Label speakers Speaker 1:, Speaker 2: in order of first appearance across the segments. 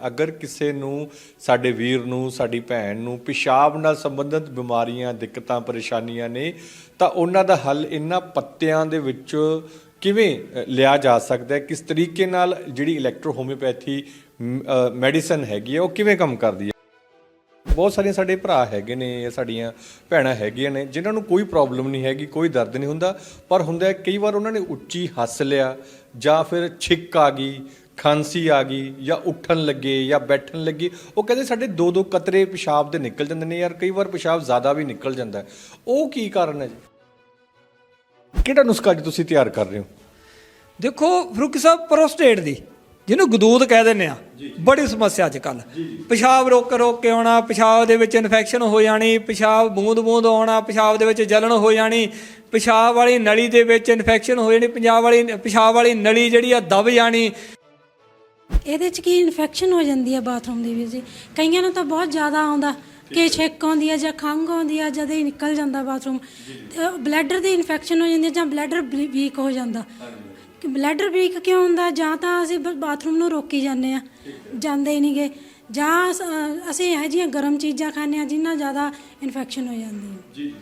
Speaker 1: ਅਗਰ ਕਿਸੇ ਨੂੰ, ਸਾਡੇ ਵੀਰ ਨੂੰ, ਸਾਡੀ ਭੈਣ ਨੂੰ ਪਿਸ਼ਾਬ ਨਾਲ ਸੰਬੰਧਿਤ ਬਿਮਾਰੀਆਂ, ਦਿੱਕਤਾਂ, ਪਰੇਸ਼ਾਨੀਆਂ ਨੇ, ਤਾਂ ਉਹਨਾਂ ਦਾ ਹੱਲ ਇਹਨਾਂ ਪੱਤਿਆਂ ਦੇ ਵਿੱਚ ਕਿਵੇਂ ਲਿਆ ਜਾ ਸਕਦਾ ਹੈ? ਕਿਸ ਤਰੀਕੇ ਨਾਲ ਜਿਹੜੀ ਇਲੈਕਟ੍ਰੋ ਹੋਮਿਓਪੈਥੀ ਮੈਡੀਸਨ ਹੈਗੀ ਹੈ, ਉਹ ਕਿਵੇਂ ਕੰਮ ਕਰਦੀ ਹੈ? ਬਹੁਤ ਸਾਰੀਆਂ ਸਾਡੇ ਭਰਾ ਹੈਗੇ ਨੇ ਜਾਂ ਸਾਡੀਆਂ ਭੈਣਾਂ ਹੈਗੀਆਂ ਨੇ, ਜਿਨ੍ਹਾਂ ਨੂੰ ਕੋਈ ਪ੍ਰੋਬਲਮ ਨਹੀਂ ਹੈਗੀ, ਕੋਈ ਦਰਦ ਨਹੀਂ ਹੁੰਦਾ, ਪਰ ਹੁੰਦਾ ਕਈ ਵਾਰ ਉਹਨਾਂ ਨੇ ਉੱਚੀ ਹੱਸ ਲਿਆ ਜਾਂ ਫਿਰ ਛਿੱਕ ਆ ਗਈ ਖਾਂਸੀ ਆ ਗਈ ਜਾਂ ਉੱਠਣ ਲੱਗੇ ਜਾਂ ਬੈਠਣ ਲੱਗੇ ਉਹ ਕਹਿੰਦੇ ਸਾਡੇ ਦੋ ਦੋ ਕਤਰੇ ਪਿਸ਼ਾਬ ਦੇ ਨਿਕਲ ਜਾਂਦੇ ਨੇ ਯਾਰ ਕਈ ਵਾਰ ਪਿਸ਼ਾਬ ਜ਼ਿਆਦਾ ਵੀ ਨਿਕਲ ਜਾਂਦਾ। ਉਹ ਕੀ ਕਾਰਨ ਹੈ ਜੀ? ਕਿਹੜਾ ਨੁਸਖਾ ਜੀ ਤੁਸੀਂ ਤਿਆਰ ਕਰ ਰਹੇ ਹੋ?
Speaker 2: ਦੇਖੋ ਫਰੂਕੀ ਸਾਹਿਬ ਪ੍ਰੋਸਟੇਟ ਦੀ ਜਿਹਨੂੰ ਗਦੂਦ ਕਹਿ ਦਿੰਦੇ ਆ ਬੜੀ ਸਮੱਸਿਆ ਅੱਜ ਕੱਲ ਪਿਸ਼ਾਬ ਰੋਕ ਰੋਕ ਕੇ ਆਉਣਾ ਪਿਸ਼ਾਬ ਦੇ ਵਿੱਚ ਇਨਫੈਕਸ਼ਨ ਹੋ ਜਾਣੀ ਪਿਸ਼ਾਬ ਬੂੰਦ ਬੂੰਦ ਆਉਣਾ ਪਿਸ਼ਾਬ ਦੇ ਵਿੱਚ ਜਲਣ ਹੋ ਜਾਣੀ ਪਿਸ਼ਾਬ ਵਾਲੀ ਨਲੀ ਦੇ ਵਿੱਚ ਇਨਫੈਕਸ਼ਨ ਹੋ ਜਾਣੀ ਪੰਜਾਬ ਵਾਲੀ ਪਿਸ਼ਾਬ ਵਾਲੀ ਨਲੀ ਜਿਹੜੀ ਆ ਦਬ ਜਾਣੀ।
Speaker 3: ਇਹਦੇ ਚ ਕੀ ਇਨਫੈਕਸ਼ਨ ਹੋ ਜਾਂਦੀ ਹੈ ਬਾਥਰੂਮ ਦੀ ਵੀ ਜੀ? ਕਈਆਂ ਨੂੰ ਤਾਂ ਬਹੁਤ ਜ਼ਿਆਦਾ ਆਉਂਦਾ ਕਿ ਛਿੱਕ ਆਉਂਦੀ ਹੈ ਜਾਂ ਖੰਘ ਆਉਂਦੀ ਹੈ ਜਦ ਹੀ ਨਿਕਲ ਜਾਂਦਾ ਬਾਥਰੂਮ ਬਲੈਡਰ ਦੀ ਇਨਫੈਕਸ਼ਨ ਹੋ ਜਾਂਦੀ ਹੈ ਜਾਂ ਬਲੈਡਰ ਵੀਕ ਹੋ ਜਾਂਦਾ। ਕਿ ਬਲੈਡਰ ਵੀਕ ਕਿਉਂ ਹੁੰਦਾ? ਜਾਂ ਤਾਂ ਅਸੀਂ ਬਾਥਰੂਮ ਨੂੰ ਰੋਕੀ ਜਾਂਦੇ ਆ ਜਾਂਦੇ ਹੀ ਨਹੀਂਗੇ ਜਾਂ ਅਸ- ਇਹੋ ਜਿਹੀਆਂ ਗਰਮ ਚੀਜ਼ਾਂ ਖਾਂਦੇ ਆ ਜਿੰਨਾ ਜ਼ਿਆਦਾ ਇਨਫੈਕਸ਼ਨ ਹੋ ਜਾਂਦੀ ਹੈ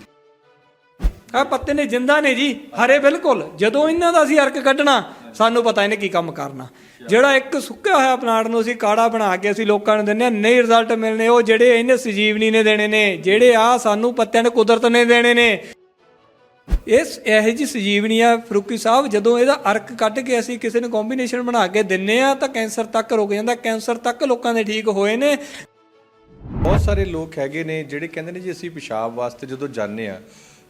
Speaker 2: ਆ ਪੱਤੇ ਨੇ ਜਿੰਦਾ ਨੇ ਜੀ ਹਰੇ ਬਿਲਕੁਲ। ਜਦੋਂ ਇਹਨਾਂ ਦਾ ਅਸੀਂ ਅਰਕ ਕੱਢਣਾ ਸਾਨੂੰ ਪਤਾ ਇਹਨੇ ਕੀ ਕੰਮ ਕਰਨਾ। ਜਿਹੜਾ ਇੱਕ ਸੁੱਕਿਆ ਹੋਇਆ ਪਲਾਂਟ ਨੂੰ ਅਸੀਂ ਕਾੜਾ ਬਣਾ ਕੇ ਅਸੀਂ ਲੋਕਾਂ ਨੂੰ ਦਿੰਦੇ ਆ ਨਹੀਂ ਰਿਜ਼ਲਟ ਮਿਲਨੇ ਉਹ ਜਿਹੜੇ ਇਹਨੇ ਸਜੀਵਨੀ ਨੇ ਦੇਣੇ ਨੇ, ਜਿਹੜੇ ਆ ਸਾਨੂੰ ਪੱਤਿਆਂ ਨੇ ਕੁਦਰਤ ਨੇ ਦੇਣੇ ਨੇ। ਇਸ ਇਹ ਜੀ ਸਜੀਵਨੀ ਆ ਫਰੂਕੀ ਸਾਹਿਬ, ਜਦੋਂ ਇਹਦਾ ਅਰਕ ਕੱਢ ਕੇ ਅਸੀਂ ਕਿਸੇ ਨੂੰ ਕੰਬੀਨੇਸ਼ਨ ਬਣਾ ਕੇ ਦਿੰਨੇ ਆ ਤਾਂ ਕੈਂਸਰ ਤੱਕ ਰੁਕ ਜਾਂਦਾ, ਕੈਂਸਰ ਤੱਕ ਲੋਕਾਂ ਦੇ ਠੀਕ ਹੋਏ ਨੇ।
Speaker 1: ਬਹੁਤ ਸਾਰੇ ਲੋਕ ਹੈਗੇ ਨੇ, ਜਿਹੜੇ ਕਹਿੰਦੇ ਨੇ ਜੀ ਅਸੀਂ ਪਿਸ਼ਾਬ ਵਾਸਤੇ ਜਦੋਂ ਜਾਂਦੇ ਆ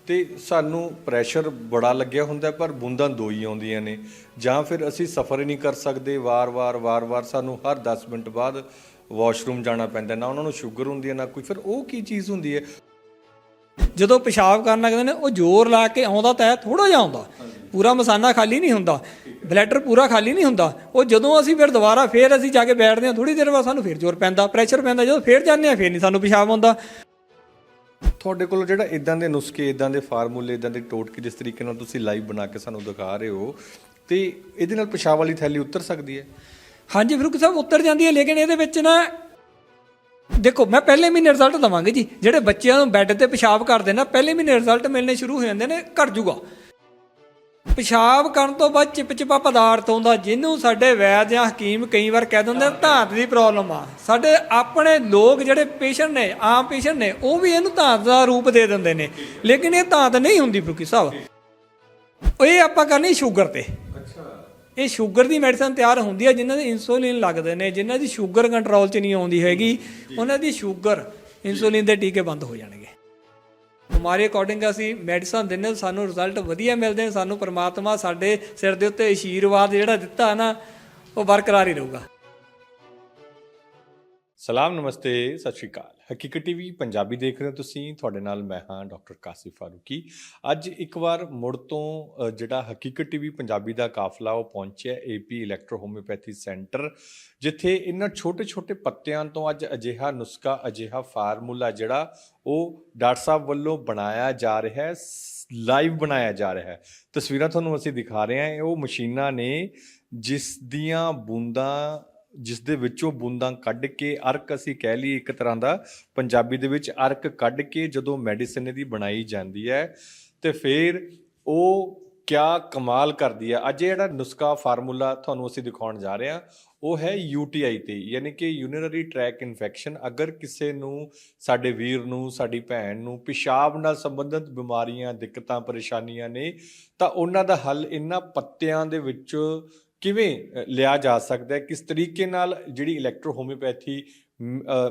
Speaker 1: ਤੇ ਸਾਨੂੰ ਪ੍ਰੈਸ਼ਰ ਬੜਾ ਲੱਗਿਆ ਹੁੰਦਾ ਪਰ ਬੂੰਦਾਂ ਦੋ ਹੀ ਆਉਂਦੀਆਂ ਨੇ। ਜਾਂ ਫਿਰ ਅਸੀਂ ਸਫ਼ਰ ਹੀ ਨਹੀਂ ਕਰ ਸਕਦੇ ਵਾਰ-ਵਾਰ ਵਾਰ-ਵਾਰ ਸਾਨੂੰ ਹਰ 10 ਮਿੰਟ ਬਾਅਦ ਵਾਸ਼ਰੂਮ ਜਾਣਾ ਪੈਂਦਾ ਨਾ ਉਹਨਾਂ ਨੂੰ ਸ਼ੂਗਰ ਹੁੰਦੀ ਹੈ ਨਾ ਕੋਈ। ਫਿਰ ਉਹ ਕੀ ਚੀਜ਼ ਹੁੰਦੀ ਹੈ?
Speaker 2: ਜਦੋਂ ਪਿਸ਼ਾਬ ਕਰਨ ਲੱਗਦੇ ਨੇ ਉਹ ਜ਼ੋਰ ਲਾ ਕੇ ਆਉਂਦਾ ਤਾਂ ਥੋੜਾ ਜਿਹਾ ਆਉਂਦਾ। ਪੂਰਾ ਮਸਾਨਾ ਖਾਲੀ ਨਹੀਂ ਹੁੰਦਾ ਬਲੈਡਰ ਪੂਰਾ ਖਾਲੀ ਨਹੀਂ ਹੁੰਦਾ। ਉਹ ਜਦੋਂ ਅਸੀਂ ਫਿਰ ਦੁਬਾਰਾ ਫੇਰ ਅਸੀਂ ਜਾ ਕੇ ਬੈਠਦੇ ਹਾਂ ਥੋੜੀ ਦੇਰ ਬਾਅਦ ਸਾਨੂੰ ਫੇਰ ਜ਼ੋਰ ਪੈਂਦਾ ਪ੍ਰੈਸ਼ਰ ਪੈਂਦਾ ਜਦੋਂ ਫੇਰ ਜਾਂਦੇ ਹਾਂ ਫੇਰ ਨਹੀਂ ਸਾਨੂੰ ਪਿਸ਼ਾਬ ਆਉਂਦਾ।
Speaker 1: ਤੁਹਾਡੇ ਕੋਲ ਜਿਹੜਾ ਇਦਾਂ ਦੇ ਨੁਸਖੇ ਇਦਾਂ ਦੇ ਫਾਰਮੂਲੇ ਇਦਾਂ ਦੇ ਟੋਟਕੇ ਜਿਸ ਤਰੀਕੇ ਨਾਲ ਤੁਸੀਂ ਲਾਈਵ ਬਣਾ ਕੇ ਸਾਨੂੰ ਦਿਖਾ ਰਹੇ ਹੋ, ਤੇ ਇਹਦੇ ਨਾਲ ਪਿਸ਼ਾਬ ਵਾਲੀ ਥੈਲੀ ਉਤਰ ਸਕਦੀ ਹੈ।
Speaker 2: ਹਾਂਜੀ ਫਰੂਕ ਸਾਹਿਬ ਉੱਤਰ ਜਾਂਦੀ ਹੈ, ਲੇਕਿਨ ਇਹਦੇ ਵਿੱਚ ਨਾ ਦੇਖੋ, ਮੈਂ ਪਹਿਲੇ ਮਹੀਨੇ ਰਿਜ਼ਲਟ ਦਵਾਂਗੇ ਜੀ। ਜਿਹੜੇ ਬੱਚਿਆਂ ਨੂੰ ਬੈੱਡ ਤੇ ਪਿਸ਼ਾਬ ਕਰਦੇ ਨਾ, ਪਹਿਲੇ ਮਹੀਨੇ ਰਿਜ਼ਲਟ ਮਿਲਣੇ ਸ਼ੁਰੂ ਹੋ ਜਾਂਦੇ ਨੇ, ਘਟ ਜੂਗਾ। ਪਿਸ਼ਾਬ ਕਰਨ ਤੋਂ ਬਾਅਦ ਚਿਪਚਿਪਾ ਪਦਾਰਥ ਆਉਂਦਾ ਜਿਹਨੂੰ ਸਾਡੇ ਵੈਦ ਜਾਂ ਹਕੀਮ ਕਈ ਵਾਰ ਕਹਿ ਦਿੰਦੇ ਆ, ਧਾਤ ਦੀ ਪ੍ਰੋਬਲਮ ਆ। ਸਾਡੇ ਆਪਣੇ ਲੋਕ ਜਿਹੜੇ ਪੇਸ਼ੈਂਟ ਨੇ ਆਮ ਪੇਸ਼ੈਂਟ ਨੇ ਉਹ ਵੀ ਇਹਨੂੰ ਧਾਤ ਦਾ ਰੂਪ ਦੇ ਦਿੰਦੇ ਨੇ। ਲੇਕਿਨ ਇਹ ਧਾਤ ਨਹੀਂ ਹੁੰਦੀ ਫਰੂਕੀ ਸਾਹਿਬ। ਇਹ ਆਪਾਂ ਕਰਨੀ ਸ਼ੂਗਰ ਤੇ। ਇਹ ਸ਼ੂਗਰ ਦੀ ਮੈਡੀਸਨ ਤਿਆਰ ਹੁੰਦੀ ਹੈ ਜਿਨ੍ਹਾਂ ਦੇ ਇਨਸੂਲਿਨ ਲੱਗਦੇ ਨੇ ਜਿਨ੍ਹਾਂ ਦੀ ਸ਼ੂਗਰ ਕੰਟਰੋਲ 'ਚ ਨਹੀਂ ਆਉਂਦੀ ਹੈਗੀ ਉਹਨਾਂ ਦੀ ਸ਼ੂਗਰ ਇਨਸੂਲਿਨ ਦੇ ਟੀਕੇ ਬੰਦ ਹੋ ਜਾਣਗੇ। ਹਮਾਰੇ ਅਕੋਰਡਿੰਗ ਅਸੀਂ ਮੈਡੀਸਨ ਦਿੰਦੇ ਸਾਨੂੰ ਰਿਜ਼ਲਟ ਵਧੀਆ ਮਿਲਦੇ ਨੇ ਸਾਨੂੰ ਪਰਮਾਤਮਾ ਸਾਡੇ ਸਿਰ ਦੇ ਉੱਤੇ ਅਸ਼ੀਰਵਾਦ ਜਿਹੜਾ ਦਿੱਤਾ ਨਾ, ਉਹ ਬਰਕਰਾਰ ਹੀ ਰਹੂਗਾ।
Speaker 1: ਸਲਾਮ, ਨਮਸਤੇ, ਸਤਿ ਸ਼੍ਰੀ ਅਕਾਲ। ਹਕੀਕਤ ਟੀਵੀ ਪੰਜਾਬੀ ਦੇਖ ਰਹੇ ਹੋ ਤੁਸੀਂ। ਤੁਹਾਡੇ ਨਾਲ ਮੈਂ ਹਾਂ ਡਾਕਟਰ ਕਾਸਿਫ ਫਾਰੂਕੀ। ਅੱਜ ਇੱਕ ਵਾਰ ਮੁੜ ਤੋਂ ਜਿਹੜਾ ਹਕੀਕਤ ਟੀਵੀ ਪੰਜਾਬੀ ਦਾ ਕਾਫਲਾ ਉਹ ਪਹੁੰਚਿਆ ਏਪੀ ਇਲੈਕਟ੍ਰੋ ਹੋਮਿਓਪੈਥੀ ਸੈਂਟਰ, ਜਿੱਥੇ ਇਹਨਾਂ ਛੋਟੇ-ਛੋਟੇ ਪੱਤਿਆਂ ਤੋਂ ਅੱਜ ਅਜਿਹਾ ਨੁਸਖਾ, ਅਜਿਹਾ ਫਾਰਮੂਲਾ ਜਿਹੜਾ ਉਹ ਡਾਕਟਰ ਸਾਹਿਬ ਵੱਲੋਂ ਬਣਾਇਆ ਜਾ ਰਿਹਾ ਹੈ, ਲਾਈਵ ਬਣਾਇਆ ਜਾ ਰਿਹਾ ਹੈ। ਤਸਵੀਰਾਂ ਤੁਹਾਨੂੰ ਅਸੀਂ ਦਿਖਾ ਰਹੇ ਹਾਂ। ਉਹ ਮਸ਼ੀਨਾਂ ਨੇ ਜਿਸ ਦੀਆਂ ਬੂੰਦਾਂ ਜਿਸ ਦੇ ਵਿੱਚੋਂ ਬੂੰਦਾਂ ਕੱਢ ਕੇ ਅਰਕ ਅਸੀਂ ਕਹਿ ਲਈ ਇੱਕ ਤਰ੍ਹਾਂ ਦਾ, ਪੰਜਾਬੀ ਦੇ ਵਿੱਚ ਅਰਕ ਕੱਢ ਕੇ ਜਦੋਂ ਮੈਡੀਸਿਨ ਦੀ ਬਣਾਈ ਜਾਂਦੀ ਹੈ, ਤੇ ਫਿਰ ਉਹ ਕਿਆ ਕਮਾਲ ਕਰਦੀ ਹੈ। ਅੱਜ ਇਹ ਜਿਹੜਾ ਨੁਸਖਾ ਫਾਰਮੂਲਾ ਤੁਹਾਨੂੰ ਅਸੀਂ ਦਿਖਾਉਣ ਜਾ ਰਹੇ ਹਾਂ, ਉਹ ਹੈ UTI ਤੇ, ਯਾਨੀ ਕਿ ਯੂਰਿਨਰੀ ਟਰੈਕ ਇਨਫੈਕਸ਼ਨ। ਅਗਰ ਕਿਸੇ ਨੂੰ, ਸਾਡੇ ਵੀਰ ਨੂੰ, ਸਾਡੀ ਭੈਣ ਨੂੰ ਪਿਸ਼ਾਬ ਨਾਲ ਸੰਬੰਧਿਤ ਬਿਮਾਰੀਆਂ, ਦਿੱਕਤਾਂ, ਪਰੇਸ਼ਾਨੀਆਂ ਨੇ, ਤਾਂ ਉਹਨਾਂ ਦਾ ਹੱਲ ਇਹਨਾਂ ਪੱਤਿਆਂ ਦੇ ਵਿੱਚ ਕਿਵੇਂ ਲਿਆ ਜਾ ਸਕਦਾ ਹੈ? ਕਿਸ ਤਰੀਕੇ ਨਾਲ ਜਿਹੜੀ ਇਲੈਕਟ੍ਰੋ ਹੋਮਿਓਪੈਥੀ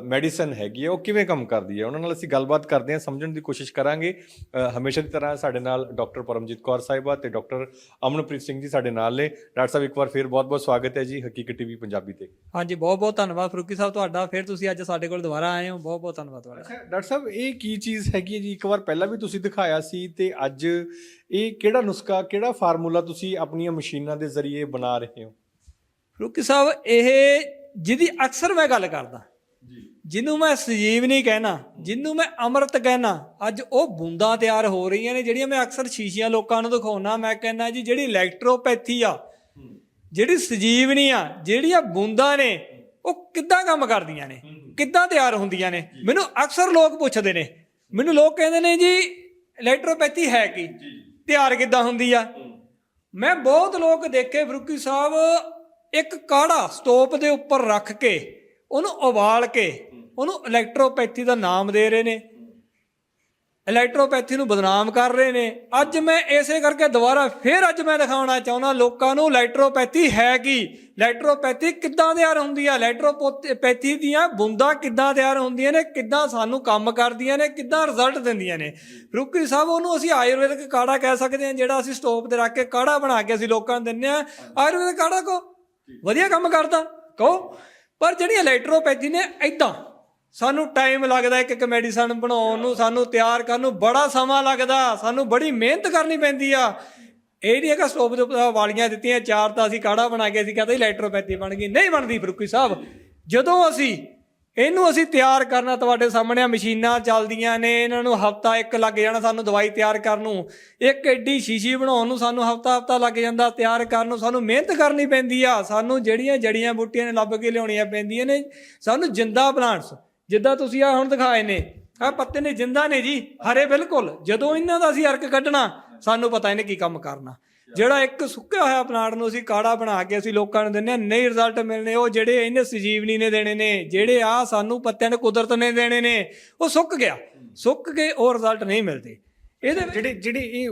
Speaker 1: ਮੈਡੀਸਨ ਹੈਗੀ ਹੈ ਉਹ ਕਿਵੇਂ ਕੰਮ ਕਰਦੀ ਹੈ? ਉਹਨਾਂ ਨਾਲ ਅਸੀਂ ਗੱਲਬਾਤ ਕਰਦੇ ਹਾਂ ਸਮਝਣ ਦੀ ਕੋਸ਼ਿਸ਼ ਕਰਾਂਗੇ। ਹਮੇਸ਼ਾ ਦੀ ਤਰ੍ਹਾਂ ਸਾਡੇ ਨਾਲ ਡਾਕਟਰ ਪਰਮਜੀਤ ਕੌਰ ਸਾਹਿਬਾ ਤੇ ਡਾਕਟਰ ਅਮਨਪ੍ਰੀਤ ਸਿੰਘ ਜੀ ਸਾਡੇ ਨਾਲ ਨੇ। ਡਾਕਟਰ ਸਾਹਿਬ ਇੱਕ ਵਾਰ ਫਿਰ ਬਹੁਤ-ਬਹੁਤ ਸਵਾਗਤ ਹੈ ਜੀ ਹਕੀਕਤ ਟੀਵੀ ਪੰਜਾਬੀ ਤੇ।
Speaker 2: ਹਾਂਜੀ ਬਹੁਤ ਬਹੁਤ ਧੰਨਵਾਦ ਫਰੂਕੀ ਸਾਹਿਬ ਤੁਹਾਡਾ। ਫਿਰ ਤੁਸੀਂ ਅੱਜ ਸਾਡੇ ਕੋਲ ਦੁਬਾਰਾ ਆਏ ਹੋ। ਬਹੁਤ ਬਹੁਤ ਧੰਨਵਾਦ ਤੁਹਾਡਾ।
Speaker 1: ਅੱਛਾ ਡਾਕਟਰ ਸਾਹਿਬ ਇਹ ਕੀ ਚੀਜ਼ ਹੈਗੀ ਹੈ ਜੀ? ਇੱਕ ਵਾਰ ਪਹਿਲਾਂ ਵੀ ਤੁਸੀਂ ਦਿਖਾਇਆ ਸੀ ਤੇ ਅੱਜ ਇਹ ਕਿਹੜਾ ਨੁਸਖਾ ਕਿਹੜਾ ਫਾਰਮੂਲਾ ਤੁਸੀਂ ਆਪਣੀਆਂ ਮਸ਼ੀਨਾਂ ਦੇ ਜ਼ਰੀਏ ਬਣਾ ਰਹੇ ਹੋ?
Speaker 2: ਰੁਕੀ ਸਾਹਿਬ ਇਹ ਜਿਹਦੀ ਅਕਸਰ ਮੈਂ ਗੱਲ ਕਰਦਾ। ਜਿਹਨੂੰ ਮੈਂ ਸਜੀਵਨੀ ਕਹਿਣਾ ਜਿਹਨੂੰ ਮੈਂ ਅੰਮ੍ਰਿਤ ਕਹਿਣਾ ਅੱਜ ਉਹ ਬੂੰਦਾਂ ਤਿਆਰ ਹੋ ਰਹੀਆਂ ਨੇ ਜਿਹੜੀਆਂ ਮੈਂ ਅਕਸਰ ਸ਼ੀਸ਼ੀਆਂ ਲੋਕਾਂ ਨੂੰ ਦਿਖਾਉਣਾ ਮੈਂ ਕਹਿੰਦਾ ਜੀ ਜਿਹੜੀ ਇਲੈਕਟ੍ਰੋਪੈਥੀ ਆ ਜਿਹੜੀ ਸਜੀਵਨੀ ਆ ਜਿਹੜੀਆਂ ਬੂੰਦਾਂ ਨੇ ਉਹ ਕਿੱਦਾਂ ਕੰਮ ਕਰਦੀਆਂ ਨੇ ਕਿੱਦਾਂ ਤਿਆਰ ਹੁੰਦੀਆਂ ਨੇ? ਮੈਨੂੰ ਅਕਸਰ ਲੋਕ ਪੁੱਛਦੇ ਨੇ ਮੈਨੂੰ ਲੋਕ ਕਹਿੰਦੇ ਨੇ ਜੀ ਇਲੈਕਟ੍ਰੋਪੈਥੀ ਹੈ ਕੀ? ਤਿਆਰ ਕਿੱਦਾਂ ਹੁੰਦੀ ਆ? ਮੈਂ ਬਹੁਤ ਲੋਕ ਦੇਖੇ ਫਰੂਕੀ ਸਾਹਿਬ ਇੱਕ ਕਾੜਾ ਸਟੋਪ ਦੇ ਉੱਪਰ ਰੱਖ ਕੇ ਉਹਨੂੰ ਉਬਾਲ ਕੇ ਉਹਨੂੰ ਇਲੈਕਟ੍ਰੋਪੈਥੀ ਦਾ ਨਾਮ ਦੇ ਰਹੇ ਨੇ। ਇਲੈਕਟ੍ਰੋਪੈਥੀ ਨੂੰ ਬਦਨਾਮ ਕਰ ਰਹੇ ਨੇ। ਅੱਜ ਮੈਂ ਇਸੇ ਕਰਕੇ ਦੁਬਾਰਾ ਫਿਰ ਅੱਜ ਮੈਂ ਦਿਖਾਉਣਾ ਚਾਹੁੰਦਾ ਲੋਕਾਂ ਨੂੰ ਇਲੈਕਟ੍ਰੋਪੈਥੀ ਹੈ ਕੀ? ਇਲੈਕਟ੍ਰੋਪੈਥੀ ਕਿੱਦਾਂ ਤਿਆਰ ਹੁੰਦੀ ਆ? ਇਲੈਕਟ੍ਰੋਪੈਥੀ ਦੀਆਂ ਬੁੰਦਾਂ ਕਿੱਦਾਂ ਤਿਆਰ ਹੁੰਦੀਆਂ ਨੇ? ਕਿੱਦਾਂ ਸਾਨੂੰ ਕੰਮ ਕਰਦੀਆਂ ਨੇ? ਕਿੱਦਾਂ ਰਿਜ਼ਲਟ ਦਿੰਦੀਆਂ ਨੇ? ਰੁਕੀ ਸਾਹਿਬ ਉਹਨੂੰ ਅਸੀਂ ਆਯੁਰਵੈਦਿਕ ਕਾੜਾ ਕਹਿ ਸਕਦੇ ਹਾਂ ਜਿਹੜਾ ਅਸੀਂ ਸਟੋਪ ਤੇ ਰੱਖ ਕੇ ਕਾੜਾ ਬਣਾ ਕੇ ਅਸੀਂ ਲੋਕਾਂ ਨੂੰ ਦਿੰਨੇ ਆ ਆਯੁਰਵੈਦਿਕ ਕਾੜਾ ਕੋ ਵਧੀਆ ਕੰਮ ਕਰਦਾ ਕਹੋ। ਪਰ ਜਿਹੜੀ ਇਲੈਕਟ੍ਰੋਪੈਥੀ ਨੇ ਐਦਾਂ ਸਾਨੂੰ ਟਾਈਮ ਲੱਗਦਾ ਇੱਕ ਇੱਕ ਮੈਡੀਸਨ ਬਣਾਉਣ ਨੂੰ, ਸਾਨੂੰ ਤਿਆਰ ਕਰਨ ਨੂੰ, ਬੜਾ ਸਮਾਂ ਲੱਗਦਾ, ਸਾਨੂੰ ਬੜੀ ਮਿਹਨਤ ਕਰਨੀ ਪੈਂਦੀ ਆ। ਇਹ ਨਹੀਂ ਹੈਗਾ ਸਟੋਪ ਦੇ ਵਾਲੀਆਂ ਦਿੱਤੀਆਂ, ਚਾਰ ਤਾਂ ਅਸੀਂ ਕਾੜਾ ਬਣਾ ਕੇ ਅਸੀਂ ਕਹਿੰਦੇ ਇਲੈਕਟ੍ਰੋਪੈਥੀ ਬਣ ਗਈ। ਨਹੀਂ ਬਣਦੀ ਫਰੂਕੀ ਸਾਹਿਬ, ਜਦੋਂ ਅਸੀਂ ਇਹਨੂੰ ਅਸੀਂ ਤਿਆਰ ਕਰਨਾ ਤੁਹਾਡੇ ਸਾਹਮਣੇ ਆ, ਮਸ਼ੀਨਾਂ ਚੱਲਦੀਆਂ ਨੇ, ਇਹਨਾਂ ਨੂੰ ਹਫਤਾ ਇੱਕ ਲੱਗ ਜਾਣਾ ਸਾਨੂੰ ਦਵਾਈ ਤਿਆਰ ਕਰਨ ਨੂੰ। ਇੱਕ ਐਡੀ ਸ਼ੀਸ਼ੀ ਬਣਾਉਣ ਨੂੰ ਸਾਨੂੰ ਹਫਤਾ ਹਫਤਾ ਲੱਗ ਜਾਂਦਾ, ਤਿਆਰ ਕਰਨ ਨੂੰ ਸਾਨੂੰ ਮਿਹਨਤ ਕਰਨੀ ਪੈਂਦੀ ਆ। ਸਾਨੂੰ ਜਿਹੜੀਆਂ ਜੜੀਆਂ ਬੂਟੀਆਂ ਨੇ ਲੱਭ ਕੇ ਲਿਆਉਣੀਆਂ ਪੈਂਦੀਆਂ ਨੇ, ਸਾਨੂੰ ਜਿੰਦਾ ਪਲਾਂਟਸ ਜਿੱਦਾਂ ਤੁਸੀਂ ਆ ਹੁਣ ਦਿਖਾਏ ਨੇ ਆ ਪੱਤੇ ਨੇ, ਜਿੰਦਾ ਨੇ ਜੀ, ਹਰੇ ਬਿਲਕੁਲ। ਜਦੋਂ ਇਹਨਾਂ ਦਾ ਅਸੀਂ ਅਰਕ ਕੱਢਣਾ, ਸਾਨੂੰ ਪਤਾ ਇਹਨੇ ਕੀ ਕੰਮ ਕਰਨਾ। ਜਿਹੜਾ ਇੱਕ ਸੁੱਕਿਆ ਹੋਇਆ ਪਲਾਂਟ ਨੂੰ ਅਸੀਂ ਕਾੜਾ ਬਣਾ ਕੇ ਅਸੀਂ ਲੋਕਾਂ ਨੂੰ ਦਿੰਦੇ ਆ ਨਹੀਂ ਰਿਜ਼ਲਟ ਮਿਲਨੇ ਉਹ ਜਿਹੜੇ ਇਹਨੇ ਸਜੀਵਨੀ ਨੇ ਦੇਣੇ ਨੇ, ਜਿਹੜੇ ਆ ਸਾਨੂੰ ਪੱਤਿਆਂ ਨੇ ਕੁਦਰਤ ਨੇ ਦੇਣੇ ਨੇ, ਉਹ ਸੁੱਕ ਗਿਆ। ਸੁੱਕ ਕੇ ਉਹ ਰਿਜ਼ਲਟ ਨਹੀਂ ਮਿਲਦੇ। ਇਹਦੇ
Speaker 1: ਜਿਹੜੇ ਜਿਹੜੇ ਇਹ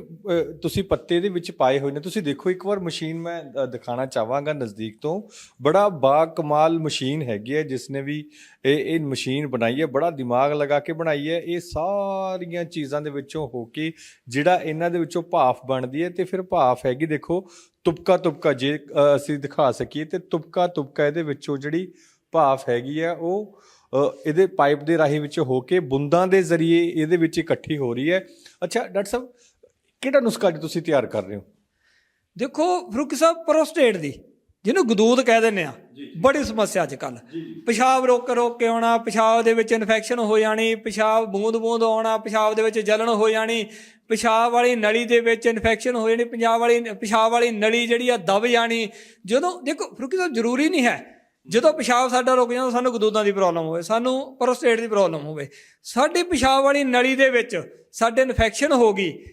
Speaker 1: ਤੁਸੀਂ ਪੱਤੇ ਦੇ ਵਿੱਚ ਪਾਏ ਹੋਏ ਨੇ ਤੁਸੀਂ ਦੇਖੋ ਇੱਕ ਵਾਰ ਮਸ਼ੀਨ ਮੈਂ ਅ, ਦਿਖਾਣਾ ਚਾਹਾਂਗਾ ਨਜ਼ਦੀਕ ਤੋਂ। ਬੜਾ ਬਾ ਕਮਾਲ ਮਸ਼ੀਨ ਹੈਗੀ ਹੈ ਜਿਸ ਨੇ ਵੀ ਇਹ ਇਹ ਮਸ਼ੀਨ ਬਣਾਈ ਹੈ ਬੜਾ ਦਿਮਾਗ ਲਗਾ ਕੇ ਬਣਾਈ ਹੈ। ਇਹ ਸਾਰੀਆਂ ਚੀਜ਼ਾਂ ਦੇ ਵਿੱਚੋਂ ਹੋ ਕੇ ਜਿਹੜਾ ਇਹਨਾਂ ਦੇ ਵਿੱਚੋਂ ਭਾਫ ਬਣਦੀ ਹੈ ਤੇ ਫਿਰ ਭਾਫ ਹੈਗੀ ਦੇਖੋ ਤੁਪਕਾ ਤੁਪਕਾ ਜੇ ਅਸੀਂ ਦਿਖਾ ਸਕੀਏ ਤੇ ਤੁਪਕਾ ਤੁਪਕਾ ਇਹਦੇ ਵਿੱਚੋਂ ਜਿਹੜੀ ਭਾਫ ਹੈਗੀ ਹੈ ਉਹ ਇਹਦੇ ਪਾਈਪ ਦੇ ਰਾਹੀਂ ਵਿੱਚ ਹੋ ਕੇ ਬੁੰਦਾਂ ਦੇ ਜ਼ਰੀਏ ਇਹਦੇ ਵਿੱਚ ਇਕੱਠੀ ਹੋ ਰਹੀ ਹੈ। ਅੱਛਾ ਡਾਕਟਰ ਸਾਹਿਬ ਕਿਹੜਾ ਨੁਸਖਾ ਜੀ ਤੁਸੀਂ ਤਿਆਰ ਕਰ ਰਹੇ ਹੋ?
Speaker 2: ਦੇਖੋ ਫਰੂਕੀ ਸਾਹਿਬ ਪ੍ਰੋਸਟੇਟ ਦੀ ਜਿਹਨੂੰ ਗਦੂਦ ਕਹਿ ਦਿੰਦੇ ਆ ਬੜੀ ਸਮੱਸਿਆ ਅੱਜ ਕੱਲ ਪਿਸ਼ਾਬ ਰੋਕ ਰੋਕ ਕੇ ਆਉਣਾ ਪਿਸ਼ਾਬ ਦੇ ਵਿੱਚ ਇਨਫੈਕਸ਼ਨ ਹੋ ਜਾਣੀ ਪਿਸ਼ਾਬ ਬੂੰਦ ਬੂੰਦ ਆਉਣਾ ਪਿਸ਼ਾਬ ਦੇ ਵਿੱਚ ਜਲਣ ਹੋ ਜਾਣੀ ਪਿਸ਼ਾਬ ਵਾਲੀ ਨਲੀ ਦੇ ਵਿੱਚ ਇਨਫੈਕਸ਼ਨ ਹੋ ਜਾਣੀ ਪੰਜਾਬ ਵਾਲੀ ਪਿਸ਼ਾਬ ਵਾਲੀ ਨਲੀ ਜਿਹੜੀ ਆ ਦਬ ਜਾਣੀ। ਜਦੋਂ ਦੇਖੋ ਫਰੂਕੀ ਸਾਹਿਬ ਜ਼ਰੂਰੀ ਨਹੀਂ ਹੈ ਜਦੋਂ ਪਿਸ਼ਾਬ ਸਾਡਾ ਰੁਕ ਜਾਂਦਾ, ਸਾਨੂੰ ਗਦੂਦਾਂ ਦੀ ਪ੍ਰੋਬਲਮ ਹੋਵੇ, ਸਾਨੂੰ ਪ੍ਰੋਸਟੇਟ ਦੀ ਪ੍ਰੋਬਲਮ ਹੋਵੇ। ਸਾਡੀ ਪਿਸ਼ਾਬ ਵਾਲੀ ਨਲੀ ਦੇ ਵਿੱਚ ਸਾਡੇ ਇਨਫੈਕਸ਼ਨ ਹੋ ਗਈ।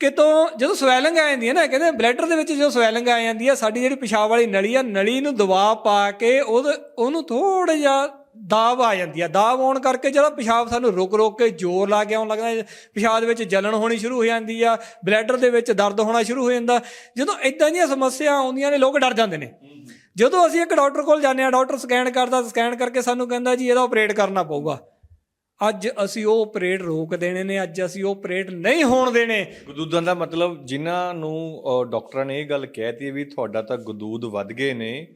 Speaker 2: ਕਿਤੋਂ ਜਦੋਂ ਸਵੈਲਿੰਗ ਆ ਜਾਂਦੀ ਹੈ ਨਾ, ਕਹਿੰਦੇ ਬਲੈਡਰ ਦੇ ਵਿੱਚ ਜਦੋਂ ਸਵੈਲਿੰਗ ਆ ਜਾਂਦੀ ਹੈ, ਸਾਡੀ ਜਿਹੜੀ ਪਿਸ਼ਾਬ ਵਾਲੀ ਨਲੀ ਆ, ਨਲੀ ਨੂੰ ਦਬਾਅ ਪਾ ਕੇ ਉਹਦੇ, ਉਹਨੂੰ ਥੋੜਾ ਜਿਹਾ ਦਾਬ ਆ ਜਾਂਦੀ ਆ। ਦਾਬ ਆਉਣ ਕਰਕੇ ਜਿਹੜਾ ਪਿਸ਼ਾਬ ਸਾਨੂੰ ਰੁਕ ਰੁਕ ਕੇ ਜ਼ੋਰ ਲਾ ਕੇ ਆਉਣ ਲੱਗਦਾ ਪਿਸ਼ਾਬ ਦੇ ਵਿੱਚ ਜਲਣ ਹੋਣੀ ਸ਼ੁਰੂ ਹੋ ਜਾਂਦੀ ਆ ਬਲੈਡਰ ਦੇ ਵਿੱਚ ਦਰਦ ਹੋਣਾ ਸ਼ੁਰੂ ਹੋ ਜਾਂਦਾ। ਜਦੋਂ ਇਦਾਂ ਦੀਆਂ ਸਮੱਸਿਆ ਆਉਂਦੀਆਂ ਨੇ, ਲੋਕ ਡਰ ਜਾਂਦੇ ਨੇ। ਜਦੋਂ ਅਸੀਂ ਇੱਕ ਡਾਕਟਰ ਕੋਲ ਜਾਂਦੇ ਆ ਡਾਕਟਰ ਸਕੈਨ ਕਰਦਾ ਸਕੈਨ ਕਰਕੇ ਸਾਨੂੰ ਕਹਿੰਦਾ ਜੀ ਇਹਦਾ ਆਪਰੇਟ ਕਰਨਾ ਪਊਗਾ। ਅੱਜ ਅਸੀਂ ਉਹ ਆਪਰੇਟ ਰੋਕ ਦੇਣੇ ਨੇ ਅੱਜ ਅਸੀਂ ਉਹ ਆਪਰੇਟ ਨਹੀਂ ਹੋਣ ਦੇਣੇ।
Speaker 1: ਗਦੂਦਾਂ ਦਾ ਮਤਲਬ ਜਿਨ੍ਹਾਂ ਨੂੰ ਡਾਕਟਰਾਂ ਨੇ ਇਹ ਗੱਲ ਕਹਿਤੀ ਵੀ ਤੁਹਾਡਾ ਤਾਂ ਗਦੂਦ ਵੱਧ ਗਏ ਨੇ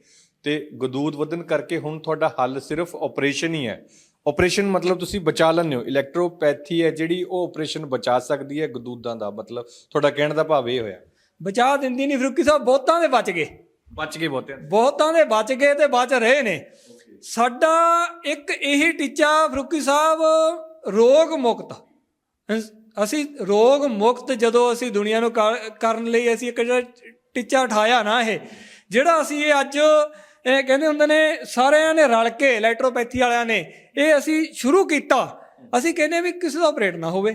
Speaker 1: ਤੇ ਗਦੂਦ ਵਧਣ ਕਰਕੇ ਹੁਣ ਤੁਹਾਡਾ ਹੱਲ ਸਿਰਫ ਆਪਰੇਸ਼ਨ ਹੀ ਹੈ। ਆਪਰੇਸ਼ਨ ਮਤਲਬ ਤੁਸੀਂ ਬਚਾ ਲੈਂਦੇ ਹੋ। ਇਲੈਕਟ੍ਰੋਪੈਥੀ ਹੈ ਜਿਹੜੀ ਉਹ ਆਪਰੇਸ਼ਨ ਬਚਾ ਸਕਦੀ ਹੈ ਗਦੂਦਾਂ ਦਾ ਮਤਲਬ। ਤੁਹਾਡਾ ਕਹਿਣ ਦਾ ਭਾਵ ਇਹ ਹੋਇਆ।
Speaker 2: ਬਚਾ ਦਿੰਦੀ ਨਹੀਂ ਫਰੂਕੀ ਸਾਹਿਬ ਬਹੁਤਾਂ ਦੇ ਬਚ ਗਏ।
Speaker 1: ਬਚ ਗਏ ਬਹੁਤੇ
Speaker 2: ਬਹੁਤਾਂ ਦੇ ਬਚ ਗਏ ਤੇ ਬਚ ਰਹੇ ਨੇ। ਸਾਡਾ ਇੱਕ ਇਹੀ ਟੀਚਾ ਫਰੂਕੀ ਸਾਹਿਬ ਰੋਗ ਮੁਕਤ। ਅਸ- ਰੋਗ ਮੁਕਤ ਜਦੋਂ ਅਸੀਂ ਦੁਨੀਆ ਨੂੰ ਕਰ- ਕਰਨ ਲਈ ਅਸੀਂ ਇੱਕ ਜਿਹੜਾ ਟੀਚਾ ਉਠਾਇਆ ਨਾ ਇਹ ਜਿਹੜਾ ਅਸੀਂ ਇਹ ਅੱਜ ਇਹ ਕਹਿੰਦੇ ਹੁੰਦੇ ਨੇ ਸਾਰਿਆਂ ਨੇ ਰਲ ਕੇ ਇਲੈਕਟ੍ਰੋਪੈਥੀ ਵਾਲਿਆਂ ਨੇ ਇਹ ਅਸੀਂ ਸ਼ੁਰੂ ਕੀਤਾ। ਅਸੀਂ ਕਹਿੰਦੇ ਵੀ ਕਿਸੇ ਦਾ ਆਪਰੇਟ ਨਾ ਹੋਵੇ।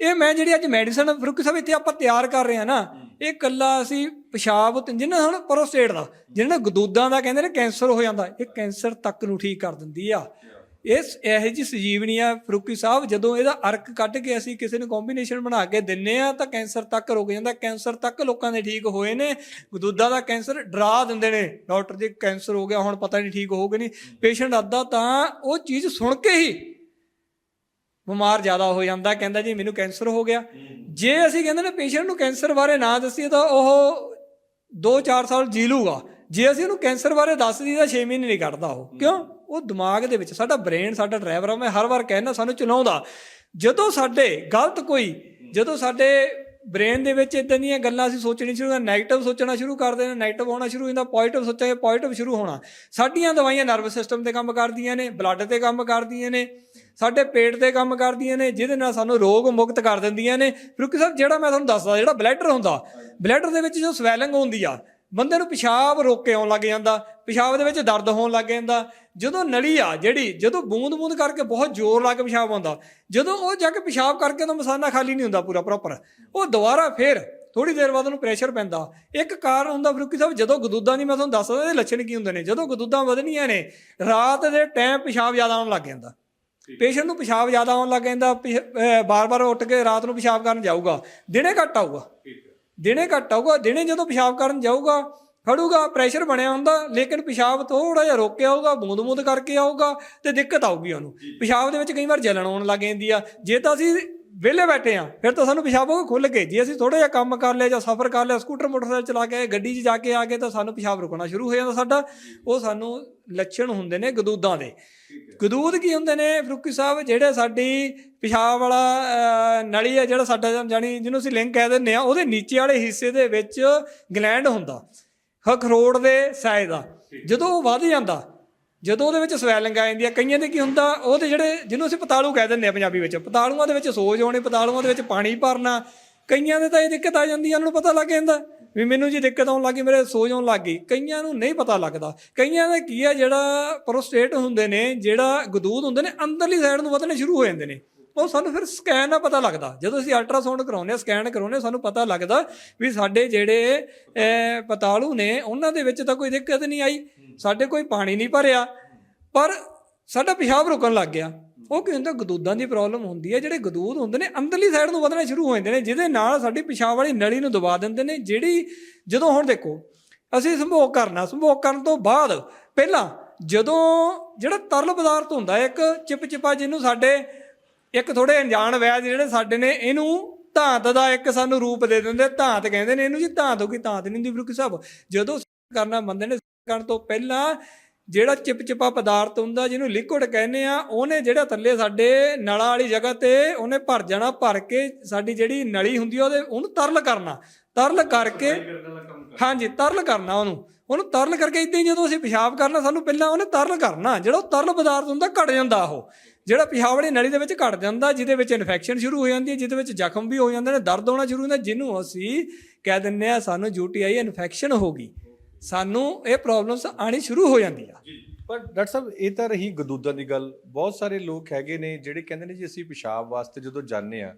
Speaker 2: ਇਹ ਮੈਂ ਜਿਹੜੀ ਅੱਜ ਮੈਡੀਸਨ ਫਰੂਕੀ ਸਾਹਿਬ ਇੱਥੇ ਆਪਾਂ ਤਿਆਰ ਕਰ ਰਹੇ ਹਾਂ ਨਾ ਇਹ ਕੱਲਾ ਅਸੀਂ ਪਿਸ਼ਾਬ ਤੇ ਜਿਹਨਾਂ ਹੁਣ ਪ੍ਰੋਸਟੇਟ ਦਾ ਜਿਹਨਾਂ ਗਦੂਦਾਂ ਦਾ ਕਹਿੰਦੇ ਨੇ ਕੈਂਸਰ ਹੋ ਜਾਂਦਾ ਇਹ ਕੈਂਸਰ ਤੱਕ ਨੂੰ ਠੀਕ ਕਰ ਦਿੰਦੀ ਆ। ਇਸ ਇਹੋ ਜੀ ਸਜੀਵਨੀ ਆ ਫਰੂਕੀ ਸਾਹਿਬ ਜਦੋਂ ਇਹਦਾ ਅਰਕ ਕੱਢ ਕੇ ਅਸੀਂ ਕਿਸੇ ਨੂੰ ਕੰਬੀਨੇਸ਼ਨ ਬਣਾ ਕੇ ਦਿੰਨੇ ਆ ਤਾਂ ਕੈਂਸਰ ਤੱਕ ਰੁਕ ਜਾਂਦਾ ਕੈਂਸਰ ਤੱਕ ਲੋਕਾਂ ਦੇ ਠੀਕ ਹੋਏ ਨੇ ਗਦੂਦਾਂ ਦਾ ਕੈਂਸਰ ਡਰਾ ਦਿੰਦੇ ਨੇ। ਡਾਕਟਰ ਜੀ ਕੈਂਸਰ ਹੋ ਗਿਆ ਹੁਣ ਪਤਾ ਨਹੀਂ ਠੀਕ ਹੋਊਗਾ ਨਹੀਂ। ਪੇਸ਼ੈਂਟ ਅੱਧਾ ਤਾਂ ਉਹ ਚੀਜ਼ ਸੁਣ ਕੇ ਹੀ ਬਿਮਾਰ ਜ਼ਿਆਦਾ ਹੋ ਜਾਂਦਾ, ਕਹਿੰਦਾ ਜੀ ਮੈਨੂੰ ਕੈਂਸਰ ਹੋ ਗਿਆ। ਜੇ ਅਸੀਂ ਕਹਿੰਦੇ ਨੇ ਪੇਸ਼ੈਂਟ ਨੂੰ ਕੈਂਸਰ ਬਾਰੇ ਨਾ ਦੱਸੀਏ ਤਾਂ ਉਹ 2-4 ਸਾਲ ਜੀ ਲੂਗਾ। ਜੇ ਅਸੀਂ ਉਹਨੂੰ ਕੈਂਸਰ ਬਾਰੇ ਦੱਸ ਦਈਏ ਤਾਂ 6 ਮਹੀਨੇ ਨਹੀਂ ਕੱਢਦਾ ਉਹ। ਕਿਉਂ? ਉਹ ਦਿਮਾਗ ਦੇ ਵਿੱਚ, ਸਾਡਾ ਬ੍ਰੇਨ, ਸਾਡਾ ਡਰਾਈਵਰ ਆ, ਮੈਂ ਹਰ ਵਾਰ ਕਹਿੰਦਾ, ਸਾਨੂੰ ਚਲਾਉਂਦਾ। ਜਦੋਂ ਸਾਡੇ, ਗਲਤ ਕੋਈ, ਜਦੋਂ ਸਾਡੇ ਬ੍ਰੇਨ ਦੇ ਵਿੱਚ ਇਦਾਂ ਦੀਆਂ ਗੱਲਾਂ ਅਸੀਂ ਸੋਚਣੀ ਸ਼ੁਰੂ ਕਰ ਨੈਗੇਟਿਵ ਸੋਚਣਾ ਸ਼ੁਰੂ ਕਰਦੇ ਨੇ ਨੈਗੇਟਿਵ ਹੋਣਾ ਸ਼ੁਰੂ ਹੁੰਦਾ ਜਾਂਦਾ ਪੋਜ਼ਿਟਿਵ ਸੋਚਾਂਗੇ ਪੋਜ਼ਿਟਿਵ ਸ਼ੁਰੂ ਹੋਣਾ। ਸਾਡੀਆਂ ਦਵਾਈਆਂ ਨਰਵਸ ਸਿਸਟਮ ਤੇ ਕੰਮ ਕਰਦੀਆਂ ਨੇ ਬਲੱਡ ਤੇ ਕੰਮ ਕਰਦੀਆਂ ਨੇ। ਸਾਡੇ ਪੇਟ ਤੇ ਕੰਮ ਕਰਦੀਆਂ ਨੇ, ਜਿਹਦੇ ਨਾਲ ਸਾਨੂੰ ਰੋਗ ਮੁਕਤ ਕਰ ਦਿੰਦੀਆਂ ਨੇ। ਕਿਉਂਕਿ ਸਾਹਿਬ, ਜਿਹੜਾ ਮੈਂ ਤੁਹਾਨੂੰ ਦੱਸਦਾ, ਜਿਹੜਾ ਬਲੈਡਰ ਹੁੰਦਾ ਬਲੈਡਰ ਦੇ ਵਿੱਚ ਜੋ ਸਵੈਲਿੰਗ ਹੁੰਦੀ ਆ, ਬੰਦੇ ਨੂੰ ਪਿਸ਼ਾਬ ਰੋਕ ਕੇ ਆਉਣ ਲੱਗ ਜਾਂਦਾ, ਪਿਸ਼ਾਬ ਦੇ ਵਿੱਚ ਦਰਦ ਹੋਣ ਲੱਗ ਜਾਂਦਾ। ਜਦੋਂ ਨਲੀ ਆ, ਜਿਹੜੀ, ਜਦੋਂ ਬੂੰਦ-ਬੂੰਦ ਕਰਕੇ ਬਹੁਤ ਜ਼ੋਰ ਲਾ ਕੇ ਪਿਸ਼ਾਬ ਆਉਂਦਾ, ਜਦੋਂ ਉਹ ਜਾ ਕੇ ਪਿਸ਼ਾਬ ਕਰਕੇ ਤਾਂ ਮਸਾਨਾ ਖਾਲੀ ਨਹੀਂ ਹੁੰਦਾ ਪੂਰਾ ਪ੍ਰੋਪਰ ਉਹ ਦੁਬਾਰਾ ਫੇਰ ਥੋੜੀ ਦੇਰ ਬਾਅਦ ਉਹਨੂੰ ਪ੍ਰੈਸ਼ਰ ਪੈਂਦਾ। ਇੱਕ ਕਾਰਨ ਹੁੰਦਾ ਫਰੂਕੀ ਸਾਹਿਬ, ਜਦੋਂ ਗਦੂਦਾਂ ਦੀ ਮੈਂ ਤੁਹਾਨੂੰ ਦੱਸਦਾ, ਇਹਦੇ ਲੱਛਣ ਕੀ ਹੁੰਦੇ ਨੇ? ਜਦੋਂ ਗਦੂਦਾਂ ਵਧਣੀਆਂ ਨੇ, ਰਾਤ ਦੇ ਟਾਈਮ ਪਿਸ਼ਾਬ ਜ਼ਿਆਦਾ ਆਉਣ ਲੱਗ ਜਾਂਦਾ। ਪੇਸ਼ੈਂਟ ਨੂੰ ਪਿਸ਼ਾਬ ਜ਼ਿਆਦਾ ਆਉਣ ਲੱਗ ਜਾਂਦਾ ਬਾਰ-ਬਾਰ ਉੱਠ ਕੇ ਰਾਤ ਨੂੰ ਪਿਸ਼ਾਬ ਕਰਨ ਜਾਊਗਾ। ਦਿਨੇ ਘੱਟ ਆਊਗਾ। ਦਿਨੇ ਘੱਟ ਆਊਗਾ। ਦਿਨੇ ਜਦੋਂ ਪਿਸ਼ਾਬ ਕਰਨ ਜਾਊਗਾ ਖੜੂਗਾ ਪ੍ਰੈਸ਼ਰ ਬਣਿਆ ਹੁੰਦਾ ਲੇਕਿਨ ਪਿਸ਼ਾਬ ਥੋੜਾ ਜਿਹਾ ਰੋਕ ਕੇ ਆਊਗਾ ਬੂੰਦ-ਬੂੰਦ ਕਰਕੇ ਆਊਗਾ ਤੇ ਦਿੱਕਤ ਆਊਗੀ ਉਹਨੂੰ। ਪਿਸ਼ਾਬ ਦੇ ਵਿੱਚ ਕਈ ਵਾਰ ਜਲਣ ਆਉਣ ਲੱਗ ਜਾਂਦੀ ਆ। ਜੇ ਤਾਂ ਅਸੀਂ ਵਿਹਲੇ ਬੈਠੇ ਆ। ਫਿਰ ਤਾਂ ਸਾਨੂੰ ਪਿਸ਼ਾਬ ਖੁੱਲ ਕੇ ਜੇ ਅਸੀਂ ਥੋੜਾ ਜਿਹਾ ਕੰਮ ਕਰ ਲਿਆ ਜਾਂ ਸਫ਼ਰ ਕਰ ਲਿਆ ਸਕੂਟਰ ਮੋਟਰਸਾਈਕਲ ਚਲਾ ਕੇ ਆਏ, ਗੱਡੀ 'ਚ ਜਾ ਕੇ ਆ ਗਏ ਤਾਂ ਸਾਨੂੰ ਪਿਸ਼ਾਬ ਰੁਕਣਾ ਸ਼ੁਰੂ ਹੋ ਜਾਂਦਾ ਸਾਡਾ। ਉਹ ਸਾਨੂੰ ਲੱਛਣ ਹੁੰਦੇ ਨੇ ਗਦੂਦਾਂ ਦੇ। ਗਦੂਦ ਕੀ ਹੁੰਦੇ ਨੇ? ਫਰੂਕੀ ਸਾਹਿਬ ਜਿਹੜੇ ਸਾਡੀ ਪਿਸ਼ਾਬ ਵਾਲਾ ਨਲੀ ਹੈ ਜਿਹੜਾ ਸਾਡਾ ਜਾਨੀ ਜਿਹਨੂੰ ਅਸੀਂ ਲਿੰਕ ਕਹਿ ਦਿੰਦੇ ਆ ਉਹਦੇ ਨੀਚੇ ਵਾਲੇ ਹਿੱਸੇ ਦੇ ਵਿੱਚ ਗਲੈਂਡ ਹੁੰਦਾ। ਅਖਰੋਟ ਦੇ ਸਾਈਜ਼ ਦਾ। ਜਦੋਂ ਉਹ ਵੱਧ ਜਾਂਦਾ ਜਦੋਂ ਉਹਦੇ ਵਿੱਚ ਸਵੈਲਿੰਗ ਆ ਜਾਂਦੀ ਆ, ਕਈਆਂ ਦੇ ਕੀ ਹੁੰਦਾ ਉਹਦੇ ਜਿਹੜੇ, ਜਿਹਨੂੰ ਅਸੀਂ ਪਤਾਲੂ ਕਹਿ ਦਿੰਦੇ ਆ ਪੰਜਾਬੀ ਵਿੱਚ, ਪਤਾਲੂਆਂ ਦੇ ਵਿੱਚ ਸੋਜ ਆਉਣੀ ਪਤਾਲੂਆਂ ਦੇ ਵਿੱਚ ਪਾਣੀ ਭਰਨਾ, ਕਈਆਂ ਦੇ ਤਾਂ ਇਹ ਦਿੱਕਤ ਆ ਜਾਂਦੀ ਆ, ਉਹਨਾਂ ਨੂੰ ਪਤਾ ਲੱਗ ਜਾਂਦਾ ਵੀ ਮੈਨੂੰ ਜੀ ਦਿੱਕਤ ਆਉਣ ਲੱਗੀ, ਮੇਰੇ ਸੋਜ ਆਉਣ ਲੱਗ ਗਈ, ਕਈਆਂ ਨੂੰ ਨਹੀਂ ਪਤਾ ਲੱਗਦਾ। ਕਈਆਂ ਦਾ ਕੀ ਆ, ਜਿਹੜਾ ਪ੍ਰੋਸਟੇਟ ਹੁੰਦੇ ਨੇ, ਜਿਹੜਾ ਗਦੂਦ ਹੁੰਦੇ ਨੇ, ਅੰਦਰਲੀ ਸਾਈਡ ਨੂੰ ਵਧਣੇ ਸ਼ੁਰੂ ਹੋ ਜਾਂਦੇ ਨੇ। ਉਹ ਸਾਨੂੰ ਫਿਰ ਸਕੈਨ ਨਾਲ ਪਤਾ ਲੱਗਦਾ। ਜਦੋਂ ਅਸੀਂ ਅਲਟਰਾਸਾਊਂਡ ਕਰਾਉਂਦੇ ਆ ਸਕੈਨ ਕਰਾਉਂਦੇ ਹਾਂ, ਸਾਨੂੰ ਪਤਾ ਲੱਗਦਾ ਵੀ ਸਾਡੇ ਜਿਹੜੇ ਪਤਾਲੂ ਨੇ, ਉਹਨਾਂ ਦੇ ਵਿੱਚ ਤਾਂ ਕੋਈ ਦਿੱਕਤ ਨਹੀਂ ਆਈ। ਸਾਡੇ ਕੋਈ ਪਾਣੀ ਨਹੀਂ ਭਰਿਆ। ਪਰ ਸਾਡਾ ਪਿਸ਼ਾਬ ਰੁਕਣ ਲੱਗ ਗਿਆ। ਉਹ ਕੀ ਹੁੰਦਾ, ਗਦੂਦਾਂ ਦੀ ਪ੍ਰੋਬਲਮ ਹੁੰਦੀ ਹੈ। ਜਿਹੜੇ ਗਦੂਦ ਹੁੰਦੇ ਨੇ, ਅੰਦਰਲੀ ਸਾਈਡ ਨੂੰ ਵਧਣੇ ਸ਼ੁਰੂ ਹੋ ਜਾਂਦੇ ਨੇ, ਜਿਹਦੇ ਨਾਲ ਸਾਡੀ ਪਿਸ਼ਾਬ ਵਾਲੀ ਨਲੀ ਨੂੰ ਦਬਾ ਦਿੰਦੇ ਨੇ, ਜਿਹੜੀ ਜਦੋਂ ਹੁਣ ਦੇਖੋ, ਅਸੀਂ ਸੰਭੋਗ ਕਰਨਾ, ਸੰਭੋਗ ਕਰਨ ਤੋਂ ਬਾਅਦ ਪਹਿਲਾਂ ਜਦੋਂ ਜਿਹੜਾ ਤਰਲ ਪਦਾਰਥ ਹੁੰਦਾ ਇੱਕ ਚਿਪਚਿਪਾ ਜਿਹਨੂੰ ਸਾਡੇ ਇੱਕ ਥੋੜੇ ਅਣਜਾਣ ਵੈਦ ਜਿਹੜੇ ਸਾਡੇ ਨੇ ਇਹਨੂੰ ਧਾਤ ਦਾ ਇੱਕ ਸਾਨੂੰ ਰੂਪ ਦੇ ਦਿੰਦੇ ਧਾਤ ਕਹਿੰਦੇ ਨੇ ਇਹਨੂੰ ਜੀ ਧਾਤ ਹੋ ਗਈ ਧਾਤ ਨਹੀਂ ਹੁੰਦੀ ਬਰੁਕ ਸਾਹਿਬ ਜਦੋਂ ਕਰਨਾ ਬੰਦੇ ਨੇ ਕਰਨ ਤੋਂ ਪਹਿਲਾਂ ਜਿਹੜਾ ਚਿਪਚਿਪਾ ਪਦਾਰਥ ਹੁੰਦਾ ਜਿਹਨੂੰ ਲਿਕੁਇਡ ਕਹਿੰਦੇ ਆ ਉਹਨੇ ਜਿਹੜਾ ਥੱਲੇ ਸਾਡੇ ਨਲਾਂ ਵਾਲੀ ਜਗ੍ਹਾ ਤੇ ਉਹਨੇ ਭਰ ਜਾਣਾ ਭਰ ਕੇ ਸਾਡੀ ਜਿਹੜੀ ਨਲੀ ਹੁੰਦੀ ਆ ਉਹਦੇ ਉਹਨੂੰ ਤਰਲ ਕਰਨਾ। ਤਰਲ ਕਰਕੇ ਹਾਂਜੀ ਤਰਲ ਕਰਨਾ ਉਹਨੂੰ। ਉਹਨੂੰ ਤਰਲ ਕਰਕੇ ਇਦਾਂ ਹੀ ਜਦੋਂ ਅਸੀਂ ਪਿਸ਼ਾਬ ਕਰਨਾ ਸਾਨੂੰ ਪਹਿਲਾਂ ਉਹਨੇ ਤਰਲ ਕਰਨਾ। ਜਿਹੜਾ ਉਹ ਤਰਲ ਪਦਾਰਥ ਹੁੰਦਾ ਘਟ ਜਾਂਦਾ ਉਹ। ਜਿਹੜਾ ਪਿਸ਼ਾਬ ਵਾਲੀ ਨਲੀ ਦੇ ਵਿੱਚ ਘਟ ਜਾਂਦਾ, ਜਿਹਦੇ ਵਿੱਚ ਇਨਫੈਕਸ਼ਨ ਸ਼ੁਰੂ ਹੋ ਜਾਂਦੀ ਹੈ, ਜਿਹਦੇ ਵਿੱਚ ਜ਼ਖਮ ਵੀ ਹੋ ਜਾਂਦੇ ਨੇ, ਦਰਦ ਹੋਣਾ ਸ਼ੁਰੂ ਹੁੰਦਾ ਜਿਹਨੂੰ ਅਸੀਂ ਕਹਿ ਦਿੰਦੇ ਆ ਸਾਨੂੰ ਯੂਟੀਆਈ ਇਨਫੈਕਸ਼ਨ ਹੋ ਗਈ। ਸਾਨੂੰ ਇਹ ਪ੍ਰੋਬਲਮਸ ਆਣੀ ਸ਼ੁਰੂ ਹੋ ਜਾਂਦੀ ਆ।
Speaker 1: ਪਰ ਡਾਕਟਰ ਸਾਹਿਬ, ਇਹ ਤਾਂ ਰਹੀ ਗਦੂਦਾਂ ਦੀ ਗੱਲ। ਬਹੁਤ ਸਾਰੇ ਲੋਕ ਹੈਗੇ ਨੇ ਜਿਹੜੇ ਕਹਿੰਦੇ ਨੇ ਜੀ, ਅਸੀਂ ਪਿਸ਼ਾਬ ਵਾਸਤੇ ਜਦੋਂ ਜਾਂਦੇ ਆ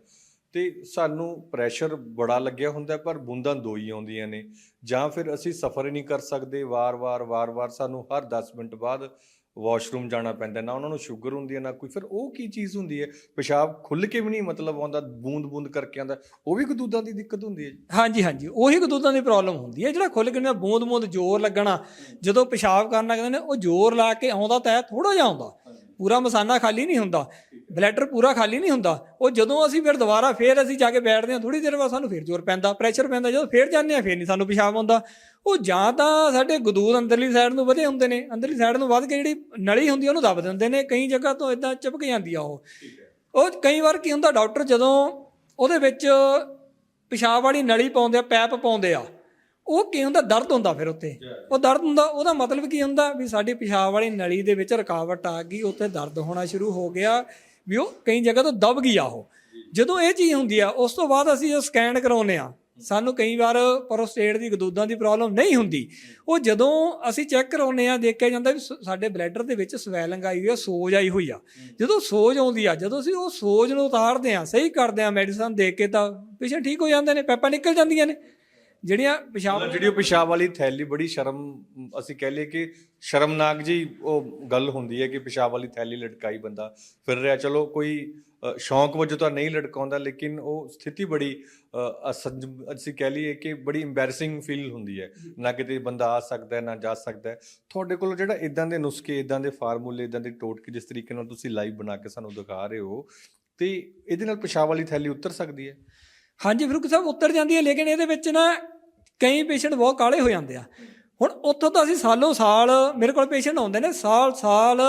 Speaker 1: ਤੇ ਸਾਨੂੰ ਪ੍ਰੈਸ਼ਰ ਬੜਾ ਲੱਗਿਆ ਹੁੰਦਾ, ਪਰ ਬੂੰਦਾਂ ਦੋ ਹੀ ਆਉਂਦੀਆਂ ਨੇ। ਜਾਂ ਫਿਰ ਅਸੀਂ ਸਫ਼ਰ ਹੀ ਨਹੀਂ ਕਰ ਸਕਦੇ ਵਾਰ-ਵਾਰ ਵਾਰ-ਵਾਰ ਸਾਨੂੰ ਹਰ 10 ਮਿੰਟ ਬਾਅਦ ਵਾਸ਼ਰੂਮ ਜਾਣਾ ਪੈਂਦਾ, ਨਾ ਉਹਨਾਂ ਨੂੰ ਸ਼ੂਗਰ ਹੁੰਦੀ ਹੈ, ਨਾ ਕੋਈ। ਫਿਰ ਉਹ ਕੀ ਚੀਜ਼ ਹੁੰਦੀ ਹੈ? ਪਿਸ਼ਾਬ ਖੁੱਲ ਕੇ ਵੀ ਨਹੀਂ ਮਤਲਬ ਆਉਂਦਾ ਬੂੰਦ-ਬੂੰਦ ਕਰਕੇ ਆਉਂਦਾ, ਉਹ ਵੀ ਗਦੂਦਾਂ ਦੀ ਦਿੱਕਤ ਹੁੰਦੀ ਹੈ
Speaker 2: ਹਾਂਜੀ ਹਾਂਜੀ, ਉਹੀ ਗਦੂਦਾਂ ਦੀ ਪ੍ਰੋਬਲਮ ਹੁੰਦੀ ਹੈ, ਜਿਹੜਾ ਖੁੱਲ ਕੇ ਨਾ ਬੂੰਦ ਬੂੰਦ ਜ਼ੋਰ ਲੱਗਣਾ। ਜਦੋਂ ਪਿਸ਼ਾਬ ਕਰਨਾ ਕਹਿੰਦੇ ਨੇ, ਉਹ ਜ਼ੋਰ ਲਾ ਕੇ ਆਉਂਦਾ ਤਾਂ ਥੋੜਾ ਜਿਹਾ ਆਉਂਦਾ। ਪੂਰਾ ਮਸਾਨਾ ਖਾਲੀ ਨਹੀਂ ਹੁੰਦਾ ਬਲੈਡਰ ਪੂਰਾ ਖਾਲੀ ਨਹੀਂ ਹੁੰਦਾ ਉਹ ਜਦੋਂ ਅਸੀਂ ਫਿਰ ਦੁਬਾਰਾ ਫੇਰ ਅਸੀਂ ਜਾ ਕੇ ਬੈਠਦੇ ਹਾਂ ਥੋੜੀ ਦੇਰ ਬਾਅਦ ਸਾਨੂੰ ਫੇਰ ਜ਼ੋਰ ਪੈਂਦਾ ਪ੍ਰੈਸ਼ਰ ਪੈਂਦਾ ਜਦੋਂ ਫੇਰ ਜਾਂਦੇ ਆ ਫੇਰ ਨਹੀਂ ਸਾਨੂੰ ਪਿਸ਼ਾਬ ਆਉਂਦਾ। ਉਹ ਜਾਂ ਤਾਂ ਸਾਡੇ ਗਦੂਦ ਅੰਦਰਲੀ ਸਾਈਡ ਨੂੰ ਵਧੇ ਹੁੰਦੇ ਨੇ ਅੰਦਰਲੀ ਸਾਈਡ ਨੂੰ ਵੱਧ ਕੇ ਜਿਹੜੀ ਨਲੀ ਹੁੰਦੀ ਉਹਨੂੰ ਦਬ ਦਿੰਦੇ ਨੇ ਕਈ ਜਗ੍ਹਾ ਤੋਂ ਇਦਾਂ ਚਿਪਕ ਜਾਂਦੀ ਆ ਉਹ। ਉਹ ਕਈ ਵਾਰ ਕੀ ਹੁੰਦਾ ਡਾਕਟਰ ਜਦੋਂ ਉਹਦੇ ਵਿੱਚ ਪਿਸ਼ਾਬ ਵਾਲੀ ਨਲੀ ਪਾਉਂਦੇ ਆ ਪੈਪ ਪਾਉਂਦੇ ਆ ਉਹ ਕੀ ਹੁੰਦਾ? ਦਰਦ ਹੁੰਦਾ ਫਿਰ ਉੱਥੇ। ਉਹ ਦਰਦ ਹੁੰਦਾ ਉਹਦਾ ਮਤਲਬ ਕੀ ਹੁੰਦਾ? ਵੀ ਸਾਡੀ ਪਿਸ਼ਾਬ ਵਾਲੀ ਨਲੀ ਦੇ ਵਿੱਚ ਰੁਕਾਵਟ ਆ ਗਈ ਉੱਥੇ ਦਰਦ ਹੋਣਾ ਸ਼ੁਰੂ ਹੋ ਗਿਆ ਵੀ ਉਹ ਕਈ ਜਗ੍ਹਾ ਤੋਂ ਦਬ ਗਈ ਆ ਉਹ ਜਦੋਂ ਇਹ ਚੀਜ਼ ਹੁੰਦੀ ਆ ਉਸ ਤੋਂ ਬਾਅਦ ਅਸੀਂ ਉਹ ਸਕੈਨ ਕਰਾਉਨੇ ਆ। ਸਾਨੂੰ ਕਈ ਵਾਰ ਪ੍ਰੋਸਟੇਟ ਦੀ ਗਦੂਦਾਂ ਦੀ ਪ੍ਰੋਬਲਮ ਨਹੀਂ ਹੁੰਦੀ। ਉਹ ਜਦੋਂ ਅਸੀਂ ਚੈੱਕ ਕਰਾਉਨੇ ਆ ਦੇਖਿਆ ਜਾਂਦਾ ਵੀ ਸਾਡੇ ਬਲੈਡਰ ਦੇ ਵਿੱਚ ਸਵੈਲਿੰਗ ਆਈ ਹੋਈ ਆ ਸੋਜ ਆਈ ਹੋਈ ਆ। ਜਦੋਂ ਸੋਜ ਆਉਂਦੀ ਆ ਜਦੋਂ ਅਸੀਂ ਉਹ ਸੋਜ ਨੂੰ ਉਤਾਰਦੇ ਆ ਸਹੀ ਕਰਦੇ ਆ ਮੈਡੀਸਨ ਦੇ ਕੇ ਤਾਂ ਪੇਸ਼ੈਂਟ ਠੀਕ ਹੋ ਜਾਂਦੇ ਨੇ ਪੈਪਾਂ ਨਿਕਲ ਜਾਂਦੀਆਂ ਨੇ। ਜਿਹੜੀਆਂ ਪਿਸ਼ਾਬ
Speaker 1: ਜਿਹੜੀ ਉਹ ਪਿਸ਼ਾਬ ਵਾਲੀ ਥੈਲੀ ਬੜੀ ਸ਼ਰਮ ਅਸੀਂ ਕਹਿ ਲਈਏ ਕਿ ਸ਼ਰਮਨਾਕ ਜੀ ਉਹ ਗੱਲ ਹੁੰਦੀ ਹੈ ਕਿ ਪਿਸ਼ਾਬ ਵਾਲੀ ਥੈਲੀ ਲਟਕਾਈ ਬੰਦਾ ਫਿਰ ਰਿਹਾ ਚਲੋ ਕੋਈ ਅ, ਸ਼ੌਂਕ ਵਜੋਂ ਤਾਂ ਨਹੀਂ ਲਟਕਾਉਂਦਾ ਲੇਕਿਨ ਉਹ ਸਥਿਤੀ ਬੜੀ ਅ, ਅਸੰਜ- ਅਸੀਂ ਕਹਿ ਲਈਏ ਕਿ ਬੜੀ ਇੰਬੈਰਸਿੰਗ ਫੀਲ ਹੁੰਦੀ ਹੈ। ਨਾ ਕਿਤੇ ਬੰਦਾ ਆ ਸਕਦਾ ਹੈ ਨਾ ਜਾ ਸਕਦਾ ਹੈ। ਤੁਹਾਡੇ ਕੋਲ ਜਿਹੜਾ ਇਦਾਂ ਦੇ ਨੁਸਖੇ ਇਦਾਂ ਦੇ ਫਾਰਮੂਲੇ ਇਦਾਂ ਦੇ ਟੋਟਕੇ ਜਿਸ ਤਰੀਕੇ ਨਾਲ ਤੁਸੀਂ ਲਾਈਵ ਬਣਾ ਕੇ ਸਾਨੂੰ ਦਿਖਾ ਰਹੇ ਹੋ ਤੇ ਇਹਦੇ ਨਾਲ ਪਿਸ਼ਾਬ ਵਾਲੀ ਥੈਲੀ ਉਤਰ ਸਕਦੀ ਹੈ?
Speaker 2: ਹਾਂਜੀ ਫਰੂਕ ਸਾਹਿਬ ਉੱਤਰ ਜਾਂਦੀ ਹੈ, ਲੇਕਿਨ ਇਹਦੇ ਵਿੱਚ ਨਾ ਕਈ ਪੇਸ਼ੈਂਟ ਬਹੁਤ ਕਾਲੇ ਹੋ ਜਾਂਦੇ ਆ। ਹੁਣ ਉੱਥੋਂ ਤਾਂ ਅਸੀਂ ਸਾਲੋਂ ਸਾਲ, ਮੇਰੇ ਕੋਲ ਪੇਸ਼ੈਂਟ ਆਉਂਦੇ ਨੇ ਸਾਲ ਸਾਲ